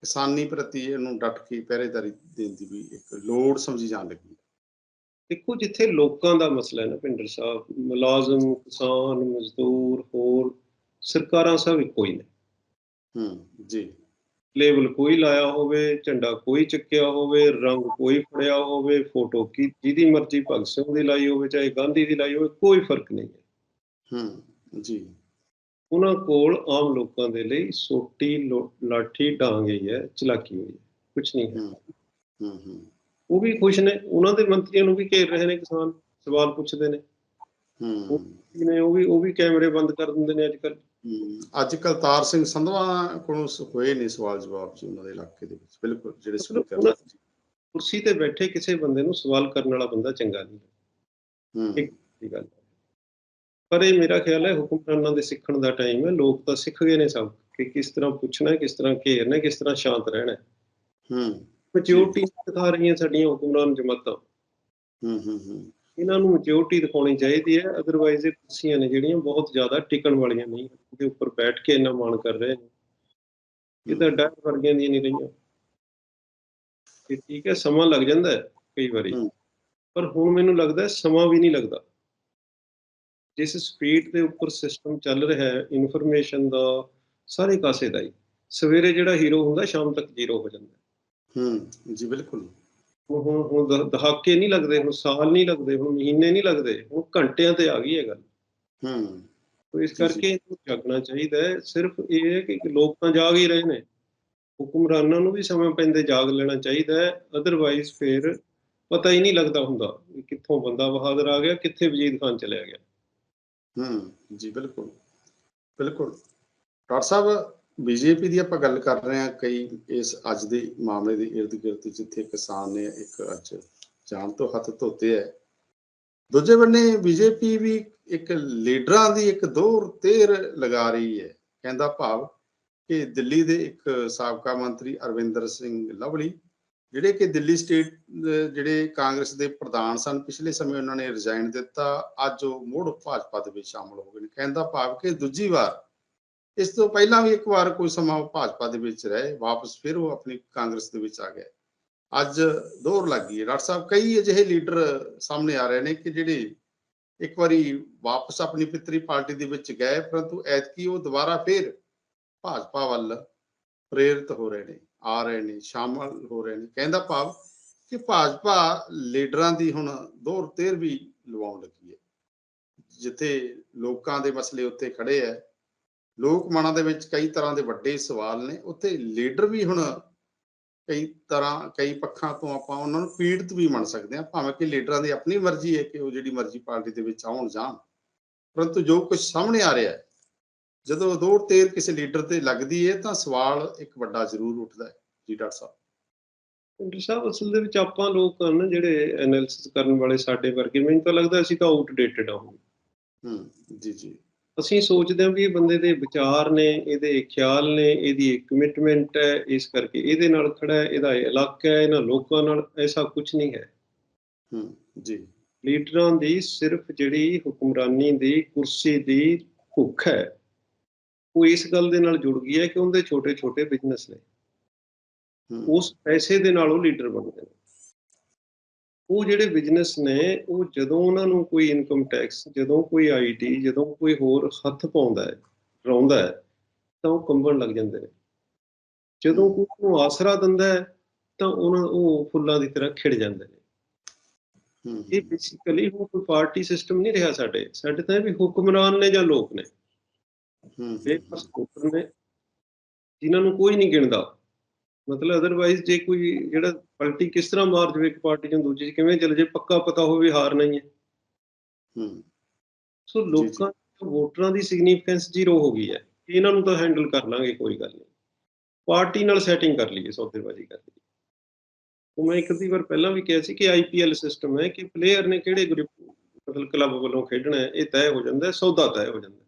ਕਿਸਾਨੀ ਪ੍ਰਤੀ ਇਹਨੂੰ ਡਟ ਕੇ ਪਹਿਰੇਦਾਰੀ ਦੇਣ ਦੀ ਵੀ ਇੱਕ ਲੋੜ ਸਮਝੀ ਜਾਣ ਲੱਗੀ। ਦੇਖੋ ਜਿੱਥੇ ਲੋਕਾਂ ਦਾ ਮਸਲਾ ਹੈ ਨਾ ਭਿੰਡਰ ਸਾਹਿਬ ਮੁਲਾਜ਼ਮ ਕਿਸਾਨ ਮਜ਼ਦੂਰ ਹੋਰ ਸਰਕਾਰਾਂ ਸਭ ਇੱਕੋ ਹੀ ਨੇ। ਹੂੰ ਜੀ। ਲੇਬਲ ਕੋਈ ਲਾਇਆ ਹੋਵੇ ਝੰਡਾ ਕੋਈ ਚੱਕਿਆ ਹੋਵੇ ਰੰਗ ਕੋਈ ਫੜਿਆ ਹੋਵੇ ਫੋਟੋ ਕੀ ਜਿਹਦੀ ਮਰਜ਼ੀ ਭਗਤ ਸਿੰਘ ਦੀ ਲਾਈ ਹੋਵੇ ਚਾਹੇ ਗਾਂਧੀ ਦੀ ਲਾਈ ਹੋਵੇ ਕੋਈ ਫ਼ਰਕ ਨਹੀਂ ਹੈ। ਹੂੰ ਜੀ। ਉਹਨਾਂ ਕੋਲ ਆਮ ਲੋਕਾਂ ਦੇ ਲਈ ਸੋਟੀ ਲਾਠੀ ਡਾਂਗ ਹੀ ਹੈ ਚਲਾਕੀ ਹੋਈ ਹੈ ਕੁਝ ਨਹੀਂ ਹੈ। ਹੂੰ ਉਹ ਵੀ ਖੁਸ਼ ਨੇ ਉਹਨਾਂ ਦੇ ਮੰਤਰੀਆਂ ਨੂੰ ਵੀ ਘੇਰ ਰਹੇ ਨੇ ਕਿਸਾਨ ਸਵਾਲ ਪੁੱਛਦੇ ਨੇ। ਹੂੰ। ਨੇ ਉਹ ਵੀ ਉਹ ਵੀ ਕੈਮਰੇ ਬੰਦ ਕਰ ਦਿੰਦੇ ਨੇ ਅੱਜ ਕੱਲ ਅੱਜ ਕਰਤਾਰ ਸਿੰਘ ਸੰਧਵਾ ਕੋਲੋਂ ਹੋਏ ਨੇ ਸਵਾਲ ਜਵਾਬ ਜੀ ਉਹਨਾਂ ਦੇ ਇਲਾਕੇ ਦੇ ਵਿੱਚ। ਬਿਲਕੁਲ ਜਿਹੜੇ ਸਪੀਕਰ ਕੁਰਸੀ ਤੇ ਬੈਠੇ ਕਿਸੇ ਬੰਦੇ ਨੂੰ ਸਵਾਲ ਕਰਨ ਵਾਲਾ ਬੰਦਾ ਚੰਗਾ ਨਹੀਂ ਹੂੰ। ਇੱਕ- ਗੱਲ ਹੈ। ਪਰ ਇਹ ਮੇਰਾ ਖਿਆਲ ਹੈ ਹੁਕਮਰਾਨਾਂ ਦੇ ਸਿੱਖਣ ਦਾ ਟਾਈਮ ਹੈ ਲੋਕ ਤਾਂ ਸਿੱਖ ਗਏ ਨੇ ਸਭ ਕਿ ਕਿਸ ਤਰ੍ਹਾਂ ਪੁੱਛਣਾ ਕਿਸ ਤਰ੍ਹਾਂ ਘੇਰਨਾ ਕਿਸ ਤਰ੍ਹਾਂ ਸ਼ਾਂਤ ਰਹਿਣਾ ਹੈ। ਮੈਚਿਓਰਟੀ ਦਿਖਾ ਰਹੀਆਂ ਸਾਡੀਆਂ ਹੁਕਮਰਾਨ ਜਮਾਤਾਂ। ਹੂੰ ਹੂੰ ਹੂੰ। ਇਹਨਾਂ ਨੂੰ ਮੈਚਿਓਰਟੀ ਦਿਖਾਉਣੀ ਚਾਹੀਦੀ ਹੈ ਅਦਰਵਾਈਜ਼ ਇਹ ਕੁਰਸੀਆਂ ਨੇ ਜਿਹੜੀਆਂ ਬਹੁਤ ਜ਼ਿਆਦਾ ਟਿਕਣ ਵਾਲੀਆਂ ਨਹੀਂ ਉਹਦੇ ਉੱਪਰ ਬੈਠ ਕੇ ਇੰਨਾ ਮਾਣ ਕਰ ਰਹੇ ਨੇ। ਇਹ ਤਾਂ ਡਰ ਵਰਗੀਆਂ ਦੀਆਂ ਨਹੀਂ ਰਹੀਆਂ। ਠੀਕ ਹੈ ਸਮਾਂ ਲੱਗ ਜਾਂਦਾ ਹੈ ਕਈ ਵਾਰੀ। ਪਰ ਹੁਣ ਮੈਨੂੰ ਲੱਗਦਾ ਸਮਾਂ ਵੀ ਨਹੀਂ ਲੱਗਦਾ। ਜਿਸ ਸਪੀਡ ਦੇ ਉੱਪਰ ਸਿਸਟਮ ਚੱਲ ਰਿਹਾ ਹੈ ਇਨਫੋਰਮੇਸ਼ਨ ਦਾ ਸਾਰੇ ਕਾਸੇ ਦਾ ਹੀ। ਸਵੇਰੇ ਜਿਹੜਾ ਹੀਰੋ ਹੁੰਦਾ ਸ਼ਾਮ ਤੱਕ ਜ਼ੀਰੋ ਹੋ ਜਾਂਦਾ। ਹੈ। ਜੀ ਬਿਲਕੁਲ। ਹੁਣ ਹੁਣ ਦਹਾਕੇ ਨਹੀਂ ਲੱਗਦੇ ਹੁਣ ਸਾਲ ਨਹੀਂ ਲੱਗਦੇ ਹੁਣ ਮਹੀਨੇ ਨਹੀਂ ਲੱਗਦੇ ਹੁਣ ਘੰਟਿਆਂ ਤੇ ਆ ਗਈ ਹੈ ਗੱਲ। ਹੂੰ। ਤੋ ਇਸ। ਕਰਕੇ ਇਹਨੂੰ ਜਾਗਣਾ ਚਾਹੀਦਾ ਹੈ। ਸਿਰਫ ਇਹ ਹੈ ਕਿ ਲੋਕ ਤਾਂ ਜਾਗ ਹੀ ਰਹੇ ਨੇ। ਹੁਕਮਰਾਨਾਂ ਨੂੰ ਵੀ ਸਮਾਂ ਪੈਂਦੇ ਜਾਗ ਲੈਣਾ ਚਾਹੀਦਾ ਹੈ। ਅਦਰਵਾਈਜ਼ ਫਿਰ ਪਤਾ ਹੀ ਨਹੀਂ ਲੱਗਦਾ ਹੁੰਦਾ ਕਿੱਥੋਂ ਬੰਦਾ ਬਹਾਦਰ ਆ ਗਿਆ ਕਿੱਥੇ ਵਜੀਦ ਖਾਨ ਚਲਿਆ ਗਿਆ। ਹੂੰ, ਜੀ ਬਿਲਕੁਲ ਬਿਲਕੁਲ। ਡਾਕਟਰ ਸਾਹਿਬ ਬੀਜੇਪੀ ਦੀ ਆਪਾਂ ਗੱਲ ਕਰ ਰਹੇ ਹਾਂ ਕਈ ਇਸ ਅੱਜ ਦੇ ਮਾਮਲੇ ਦੇ ਇਰਦ ਗਿਰਦ ਜਿੱਥੇ ਕਿਸਾਨ ਨੇ ਇੱਕ ਅੱਜ ਜਾਨ ਤੋਂ ਹੱਥ ਧੋਤੇ ਹੈ। ਦੂਜੇ ਬੰਨੇ ਬੀਜੇਪੀ ਵੀ ਇੱਕ ਲੀਡਰਾਂ ਦੀ ਇੱਕ ਦੌਰ ਤੇਰ ਲਗਾ ਰਹੀ ਹੈ। ਕਹਿੰਦਾ ਭਾਵ ਕਿ ਦਿੱਲੀ ਦੇ ਇੱਕ ਸਾਬਕਾ ਮੰਤਰੀ ਅਰਵਿੰਦਰ ਸਿੰਘ ਲਵਲੀ ਜਿਹੜੇ ਕਿ ਦਿੱਲੀ ਸਟੇਟ ਜਿਹੜੇ ਕਾਂਗਰਸ ਦੇ ਪ੍ਰਧਾਨ ਸਨ, ਪਿਛਲੇ ਸਮੇਂ ਉਹਨਾਂ ਨੇ ਰਿਜ਼ਾਈਨ ਦਿੱਤਾ, ਅੱਜ ਉਹ ਮੁੜ ਭਾਜਪਾ ਦੇ ਵਿੱਚ ਸ਼ਾਮਲ ਹੋ ਗਏ ਨੇ। ਕਹਿੰਦਾ ਭਾਵ ਕਿ ਦੂਜੀ ਵਾਰ ਇਸ ਤੋਂ ਪਹਿਲਾਂ ਵੀ ਇੱਕ ਵਾਰ ਕੋਈ ਸਮਾਂ ਭਾਜਪਾ ਦੇ ਵਿੱਚ ਰਹੇ, ਵਾਪਸ ਫਿਰ ਉਹ ਆਪਣੀ ਕਾਂਗਰਸ ਦੇ ਵਿੱਚ ਆ ਗਏ। ਅੱਜ ਦੌਰ ਲੱਗ ਗਈ ਹੈ। ਡਾਕਟਰ ਸਾਹਿਬ, ਕਈ ਅਜਿਹੇ ਲੀਡਰ ਸਾਹਮਣੇ ਆ ਰਹੇ ਨੇ ਕਿ ਜਿਹੜੇ ਇੱਕ ਵਾਰੀ ਵਾਪਸ ਆਪਣੀ ਪਿੱਤਰੀ ਪਾਰਟੀ ਦੇ ਵਿੱਚ ਗਏ, ਪਰੰਤੂ ਐਤਕੀ ਉਹ ਦੁਬਾਰਾ ਫਿਰ ਭਾਜਪਾ ਵੱਲ ਪ੍ਰੇਰਿਤ ਹੋ ਰਹੇ ਨੇ। ਆ ਰਹੇ ਨੇ, ਸ਼ਾਮਲ ਹੋ ਰਹੇ ਨੇ। ਕਹਿੰਦਾ ਭਾਵ ਕਿ ਭਾਜਪਾ ਲੀਡਰਾਂ ਦੀ ਹੁਣ ਦੌਰ ਤੇਰ ਵੀ ਲਵਾਉਣ ਲੱਗੀ ਹੈ। ਜਿੱਥੇ ਲੋਕਾਂ ਦੇ ਮਸਲੇ ਉੱਤੇ ਖੜੇ ਹੈ, ਲੋਕ ਮਨਾਂ ਦੇ ਵਿੱਚ ਕਈ ਤਰ੍ਹਾਂ ਦੇ ਵੱਡੇ ਸਵਾਲ ਨੇ। ਉੱਥੇ ਲੀਡਰ ਵੀ ਹੁਣ ਕਈ ਤਰ੍ਹਾਂ, ਕਈ ਪੱਖਾਂ ਤੋਂ ਆਪਾਂ ਉਹਨਾਂ ਨੂੰ ਪੀੜਤ ਵੀ ਮੰਨ ਸਕਦੇ ਹਾਂ, ਭਾਵੇਂ ਕਿ ਲੀਡਰਾਂ ਦੀ ਆਪਣੀ ਮਰਜ਼ੀ ਹੈ ਕਿ ਉਹ ਜਿਹੜੀ ਮਰਜ਼ੀ ਪਾਰਟੀ ਦੇ ਵਿੱਚ ਆਉਣ ਜਾਣ। ਪਰੰਤੂ ਜੋ ਕੁਝ ਸਾਹਮਣੇ ਆ ਰਿਹਾ ਹੈ ਜਦੋਂ ਦੌੜ ਤੇਰ ਕਿਸੇ ਲੀਡਰ ਤੇ ਲੱਗਦੀ ਹੈ ਤਾਂ ਸਵਾਲ ਇੱਕ ਵੱਡਾ ਜ਼ਰੂਰ ਉੱਠਦਾ ਹੈ ਜੀ ਡਾਕਟਰ ਸਾਹਿਬ। ਡਾਕਟਰ ਸਾਹਿਬ ਅਸਲ ਦੇ ਵਿੱਚ ਆਪਾਂ ਲੋਕ ਹਨ ਜਿਹੜੇ ਐਨਾਲਿਸਿਸ ਕਰਨ ਵਾਲੇ ਸਾਡੇ ਵਰਗੇ ਮੈਨੂੰ ਤਾਂ ਲੱਗਦਾ ਅਸੀਂ ਤਾਂ ਆਊਟਡੇਟਡ ਆ ਹੁਣ। ਹੂੰ ਜੀ ਜੀ। ਅਸੀਂ ਸੋਚਦੇ ਹਾਂ ਵੀ ਇਹ ਬੰਦੇ ਦੇ ਵਿਚਾਰ ਨੇ ਇਹਦੇ ਖਿਆਲ ਨੇ ਇਹਦੀ ਇੱਕ ਕਮਿਟਮੈਂਟ ਹੈ ਇਸ ਕਰਕੇ ਇਹਦੇ ਨਾਲ ਖੜਾ ਹੈ ਇਹਦਾ ਇਲਾਕਾ ਹੈ ਇਹਨਾਂ ਲੋਕਾਂ ਨਾਲ ਐਸਾ ਕੁਝ ਨਹੀਂ ਹੈ। ਹੂੰ ਜੀ। ਲੀਡਰਾਂ ਦੀ ਸਿਰਫ ਜਿਹੜੀ ਹੁਕਮਰਾਨੀ ਦੀ ਕੁਰਸੀ ਦੀ ਭੁੱਖ ਹੈ। ਉਹ ਇਸ ਗੱਲ ਦੇ ਨਾਲ ਜੁੜ ਗਈ ਹੈ ਕਿ ਉਹਦੇ ਛੋਟੇ ਛੋਟੇ ਬਿਜ਼ਨਸ ਨੇ। ਉਸ ਪੈਸੇ ਦੇ ਨਾਲ ਉਹ ਲੀਡਰ ਬਣਦੇ ਨੇ। ਉਹ ਜਿਹੜੇ ਬਿਜ਼ਨਸ ਨੇ ਉਹ ਜਦੋਂ ਉਹਨਾਂ ਨੂੰ ਕੋਈ ਇਨਕਮ ਟੈਕਸ ਜਦੋਂ ਕੋਈ ਆਈਟੀ ਜਦੋਂ ਕੋਈ ਹੋਰ ਹੱਥ ਪਾਉਂਦਾ ਹੈ ਰੌਂਦਾ ਹੈ ਤਾਂ ਉਹ ਕੰਬਣ ਲੱਗ ਜਾਂਦੇ ਨੇ। ਜਦੋਂ ਕੋਈ ਨੂੰ ਆਸਰਾ ਦਿੰਦਾ ਹੈ ਤਾਂ ਉਹਨਾਂ ਉਹ ਫੁੱਲਾਂ ਦੀ ਤਰ੍ਹਾਂ ਖਿੜ ਜਾਂਦੇ ਨੇ। ਇਹ ਬੇਸਿਕਲੀ ਹੁਣ ਕੋਈ ਪਾਰਟੀ ਸਿਸਟਮ ਨਹੀਂ ਰਿਹਾ ਸਾਡੇ। ਸਾਡੇ ਤਾਂ ਇਹ ਵੀ ਹੁਕਮਰਾਨ ਨੇ ਜਾਂ ਲੋਕ ਨੇ। ਬੇਬਸ ਵੋਟਰ ਨੇ ਜਿਨ੍ਹਾਂ ਨੂੰ ਕੋਈ ਨਹੀਂ ਗਿਣਦਾ। ਮਤਲਬ ਅਦਰਵਾਈਜ਼ ਜੇ ਕੋਈ ਜਿਹੜਾ ਪਲਟੀ ਕਿਸ ਤਰ੍ਹਾਂ ਮਾਰ ਜਾਵੇ ਇੱਕ ਪਾਰਟੀ ਤੋਂ ਦੂਜੀ ਕਿਵੇਂ ਚੱਲ? ਜੇ ਪੱਕਾ ਪਤਾ ਹੋਵੇ ਹਾਰ ਨਹੀਂ ਹੈ। ਹੂੰ। ਸੋ ਲੋਕਾਂ ਵੋਟਰਾਂ ਦੀ ਸਿਗਨੀਫੀਕੈਂਸ ਜ਼ੀਰੋ ਹੋ ਗਈ ਹੈ। ਇਹਨਾਂ ਨੂੰ ਤਾਂ ਹੈਂਡਲ ਕਰ ਲਾਂਗੇ ਕੋਈ ਗੱਲ ਨਹੀਂ। ਪਾਰਟੀ ਨਾਲ ਸੈਟਿੰਗ ਕਰ ਲਈਏ ਸੌਦੇਬਾਜ਼ੀ ਕਰ ਲਈਏ। ਉਹ ਮੈਂ ਇੱਕ ਅੱਧੀ ਵਾਰ ਪਹਿਲਾਂ ਵੀ ਕਿਹਾ ਸੀ ਕਿ ਆਈਪੀਐਲ ਸਿਸਟਮ ਹੈ ਕਿ ਪਲੇਅਰ ਨੇ ਕਿਹੜੇ ਗਰੁੱਪ ਮਤਲਬ ਕਲੱਬ ਵੱਲੋਂ ਖੇਡਣਾ ਹੈ ਇਹ ਤੈਅ ਹੋ ਜਾਂਦਾ ਹੈ ਸੌਦਾ ਤੈਅ ਹੋ ਜਾਂਦਾ ਹੈ।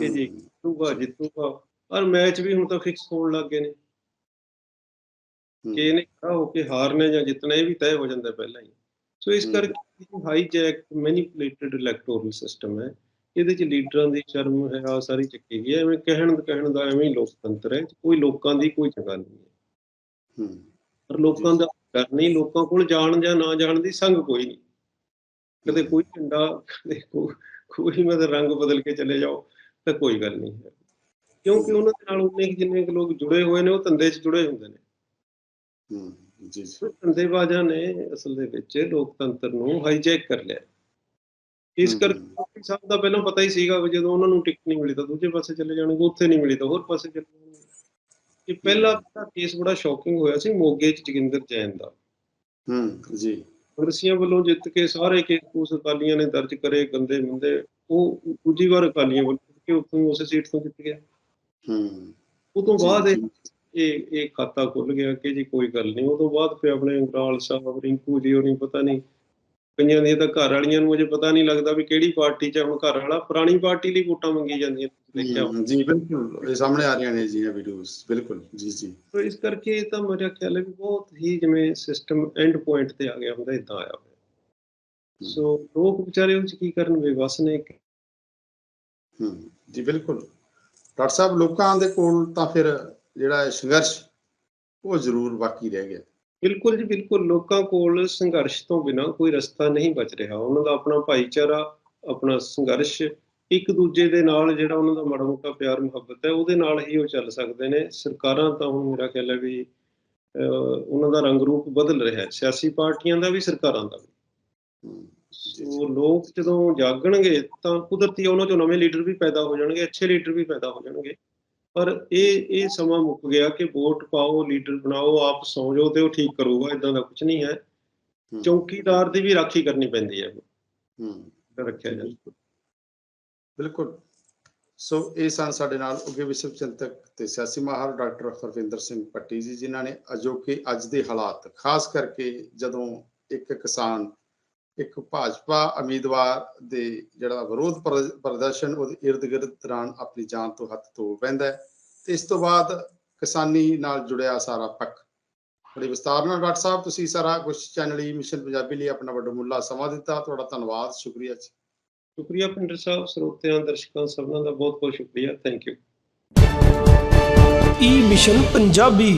ਕਿ ਜੀ ਜਿੱਤੂਗਾ ਜਿੱਤੂਗਾ ਪਰ ਮੈਚ ਵੀ ਹੁਣ ਤਾਂ ਫਿਕਸ ਹੋਣ ਲੱਗ ਗਏ ਨੇ। ਕਿ ਇਹਨੇ ਖੜਾ ਹੋ ਕੇ ਹਾਰਨਾ ਜਾਂ ਜਿੱਤਣਾ ਇਹ ਵੀ ਤੈਅ ਹੋ ਜਾਂਦਾ ਪਹਿਲਾਂ ਹੀ। ਸੋ ਇਸ। ਕਰਕੇ ਹਾਈਜੈਕ ਮੈਨੀਪੂਲੇਟਡ ਇਲੈਕਟੋਰਲ ਸਿਸਟਮ ਹੈ। ਇਹਦੇ ਚ ਲੀਡਰਾਂ ਦੀ ਸ਼ਰਮ ਹੈ ਆ ਸਾਰੀ ਚੱਕੀ ਗਈ ਐਵੇਂ ਕਹਿਣ ਕਹਿਣ ਦਾ ਐਵੇਂ ਹੀ ਲੋਕਤੰਤਰ ਹੈ। ਕੋਈ ਲੋਕਾਂ ਦੀ ਕੋਈ ਜਗ੍ਹਾ ਨਹੀਂ ਹੈ। ਹੂੰ। ਪਰ ਲੋਕਾਂ ਦਾ ਡਰ ਨਹੀਂ ਲੋਕਾਂ ਕੋਲ ਜਾਣ ਜਾਂ ਨਾ ਜਾਣ ਦੀ ਸੰਗ ਕੋਈ ਨਹੀਂ। ਕਦੇ ਕੋਈ ਝੰਡਾ ਕਦੇ ਕੋਈ ਮਤਲਬ ਰੰਗ ਬਦਲ ਕੇ ਚਲੇ ਜਾਓ। ਤਾਂ ਕੋਈ ਗੱਲ ਨਹੀਂ ਹੈ। ਕਿਉਂਕਿ ਉਹਨਾਂ ਦੇ ਨਾਲ ਉਹਨੇ ਜਿੰਨੇ ਲੋਕ ਜੁੜੇ ਹੋਏ ਨੇ ਉਹ ਧੰਦੇ 'ਚ ਜੁੜੇ ਹੁੰਦੇ ਨੇ। ਹੂੰ ਜੀ ਧੰਦੇਬਾਜ਼ਾਂ ਨੇ ਅਸਲ ਦੇ ਵਿੱਚ ਲੋਕਤੰਤਰ ਨੂੰ ਹਾਈਜੈਕ ਕਰ ਲਿਆ। ਇਸ। ਕਰਕੇ ਸਾਹਿਬ ਦਾ ਪਹਿਲਾਂ ਪਤਾ ਹੀ ਸੀਗਾ ਵੀ ਜਦੋਂ ਉਹਨਾਂ ਨੂੰ ਟਿਕਟ ਨਹੀਂ ਮਿਲੀ ਤਾਂ ਦੂਜੇ ਪਾਸੇ ਚਲੇ ਜਾਣਗੇ ਉੱਥੇ ਨਹੀਂ ਮਿਲੀ ਤਾਂ ਹੋਰ ਪਾਸੇ ਚਲੇ ਜਾਣਗੇ। ਇਹ ਪਹਿਲਾ ਕੇਸ ਬੜਾ ਸ਼ੌਕਿੰਗ ਹੋਇਆ ਸੀ ਮੋਗੇ 'ਚ ਜੋਗਿੰਦਰ ਜੈਨ ਦਾ। ਹੂੰ ਜੀ। ਕਾਂਗਰਸੀਆਂ ਵੱਲੋਂ ਜਿੱਤ ਕੇ ਸਾਰੇ ਕੇਸ ਕੂਸ ਅਕਾਲੀਆਂ ਨੇ ਦਰਜ ਕਰੇ ਗੰਦੇ ਮੰਦੇ ਉਹ ਦੂਜੀ ਵਾਰ ਅਕਾਲੀਆਂ ਵੱਲੋਂ ਕੇ ਉੱਥੋਂ ਉਸੇ ਸੀਟ ਤੋਂ ਜਿੱਤ ਗਿਆ। ਹੂੰ। ਉਹ ਤੋਂ ਬਾਅਦ ਇਹ ਇਹ ਖਾਤਾ ਖੁੱਲ ਗਿਆ ਕਿ ਜੀ ਕੋਈ ਗੱਲ ਨਹੀਂ। ਉਹ ਤੋਂ ਬਾਅਦ ਫਿਰ ਆਪਣੇ ਅੰਗਰਾਲ ਸਾਹਿਬ ਰਿੰਕੂ ਜੀ ਉਹ ਨਹੀਂ ਪਤਾ ਨਹੀਂ ਕਈਆਂ ਦੀਆਂ ਤਾਂ ਘਰ ਵਾਲੀਆਂ ਨੂੰ ਅਜੇ ਪਤਾ ਨਹੀਂ ਲੱਗਦਾ ਵੀ ਕਿਹੜੀ ਪਾਰਟੀ 'ਚ ਹੁਣ ਘਰ ਵਾਲਾ ਪੁਰਾਣੀ ਪਾਰਟੀ ਲਈ ਵੋਟਾਂ ਮੰਗੀ ਜਾਂਦੀਆਂ ਦੇਖਿਆ ਜੀ ਬਿਲਕੁਲ। ਇਹ ਸਾਹਮਣੇ ਆ ਰਹੀਆਂ ਨੇ ਜੀ ਇਹ ਵੀਡੀਓਜ਼ ਬਿਲਕੁਲ ਜੀ ਜੀ। ਸੋ ਇਸ ਕਰਕੇ ਇਹ ਤਾਂ ਮੇਰਾ ਖਿਆਲ ਹੈ ਵੀ ਬਹੁਤ ਹੀ ਜਿਵੇਂ ਸਿਸਟਮ ਐਂਡ ਪੁਆਇੰਟ ਤੇ ਆ ਗਿਆ ਹੁੰਦਾ ਇਦਾਂ ਆਇਆ ਹੋਇਆ। ਸੋ ਲੋਕ ਵਿਚਾਰੇ ਉਹ 'ਚ ਕੀ ਕਰਨ ਬੇਵਸ ਨੇ ਹੂੰ। ਜੀ ਬਿਲਕੁਲ। ਡਾਕਟਰ ਸਾਹਿਬ ਲੋਕਾਂ ਦੇ ਕੋਲ ਤਾਂ ਫਿਰ ਜਿਹੜਾ ਸੰਘਰਸ਼ ਉਹ ਜ਼ਰੂਰ ਬਾਕੀ ਰਹਿ ਗਿਆ। ਬਿਲਕੁਲ ਜੀ ਬਿਲਕੁਲ। ਲੋਕਾਂ ਕੋਲ ਸੰਘਰਸ਼ ਤੋਂ ਬਿਨਾ ਕੋਈ ਰਸਤਾ ਨਹੀਂ ਬਚ ਰਿਹਾ। ਉਹਨਾਂ ਦਾ ਆਪਣਾ ਭਾਈਚਾਰਾ ਆਪਣਾ ਸੰਘਰਸ਼ ਇੱਕ ਦੂਜੇ ਦੇ ਨਾਲ ਜਿਹੜਾ ਉਹਨਾਂ ਦਾ ਮਾੜਾ ਮੋਟਾ ਪਿਆਰ ਮੁਹੱਬਤ ਹੈ ਉਹਦੇ ਨਾਲ ਹੀ ਉਹ ਚੱਲ ਸਕਦੇ ਨੇ। ਸਰਕਾਰਾਂ ਤਾਂ ਹੁਣ ਮੇਰਾ ਖਿਆਲ ਹੈ ਵੀ ਉਹਨਾਂ ਦਾ ਰੰਗ ਰੂਪ ਬਦਲ ਰਿਹਾ ਹੈ। ਸਿਆਸੀ ਪਾਰਟੀਆਂ ਦਾ ਵੀ ਸਰਕਾਰਾਂ ਦਾ ਵੀ। ਹੂੰ, ਸੋ ਲੋਕ ਜਦੋਂ ਜਾਗਣਗੇ ਤਾਂ ਕੁਦਰਤੀ ਉਹਨਾਂ ਚੋਂ ਨਵੇਂ ਲੀਡਰ ਵੀ ਪੈਦਾ ਹੋ ਜਾਣਗੇ ਅੱਛੇ ਲੀਡਰ ਵੀ ਪੈਦਾ ਹੋ ਜਾਣਗੇ। ਪਰ ਇਹ ਇਹ ਸਮਾਂ ਮੁੱਕ ਗਿਆ ਕਿ ਵੋਟ ਪਾਓ ਲੀਡਰ ਬਣਾਓ ਆਪ ਸੌਂ ਜਾਓ ਤੇ ਉਹ ਠੀਕ ਕਰੂਗਾ ਇਦਾਂ ਦਾ ਕੁਝ ਨਹੀਂ ਹੈ। ਚੌਕੀਦਾਰ ਦੀ ਵੀ ਰਾਖੀ ਕਰਨੀ ਪੈਂਦੀ ਹੈ। ਹੂੰ। ਰੱਖਿਆ ਬਿਲਕੁਲ। ਬਿਲਕੁਲ। ਸੋ ਇਹ ਸਨ ਸਾਡੇ ਨਾਲ ਉੱਗੇ ਵਿਸ਼ਵ ਚਿੰਤਕ ਤੇ ਸਿਆਸੀ ਮਾਹਰ ਡਾਕਟਰ ਹਰਵਿੰਦਰ ਸਿੰਘ ਪੱਟੀ ਜੀ ਜਿਨ੍ਹਾਂ ਨੇ ਅਜੋਕੇ ਅੱਜ ਦੇ ਹਾਲਾਤ ਖਾਸ ਕਰਕੇ ਜਦੋਂ ਇੱਕ ਕਿਸਾਨ ਇੱਕ ਭਾਜਪਾ ਉਮੀਦਵਾਰ ਦੇ ਜਿਹੜਾ ਵਿਰੋਧ ਪ੍ਰ- ਪ੍ਰਦਰਸ਼ਨ ਉਹਦੇ ਇਰਦ ਗਿਰਦ ਦੌਰਾਨ ਆਪਣੀ ਜਾਨ ਤੋਂ ਹੱਥ ਧੋ ਪੈਂਦਾ ਹੈ ਤੇ ਇਸ ਤੋਂ ਬਾਅਦ ਕਿਸਾਨੀ ਨਾਲ ਜੁੜਿਆ ਸਾਰਾ ਪੱਖ। ਬੜੇ ਵਿਸਤਾਰ ਨਾਲ ਡਾਕਟਰ ਸਾਹਿਬ ਤੁਸੀਂ ਸਾਰਾ ਕੁਝ ਚੈਨਲ ਹੀ ਮਿਸ਼ਨ ਪੰਜਾਬੀ ਲਈ ਆਪਣਾ ਵੱਡਾ ਮੁੱਲਾ ਸਮਾਂ ਦਿੱਤਾ ਤੁਹਾਡਾ ਧੰਨਵਾਦ ਸ਼ੁਕਰੀਆ ਜੀ। ਸ਼ੁਕਰੀਆ ਪਿੰਡਰ ਸਾਹਿਬ ਸਰੋਤਿਆਂ ਦਰਸ਼ਕਾਂ ਸਭਨਾਂ ਦਾ ਬਹੁਤ ਬਹੁਤ ਸ਼ੁਕਰੀਆ thank you E mission Punjabi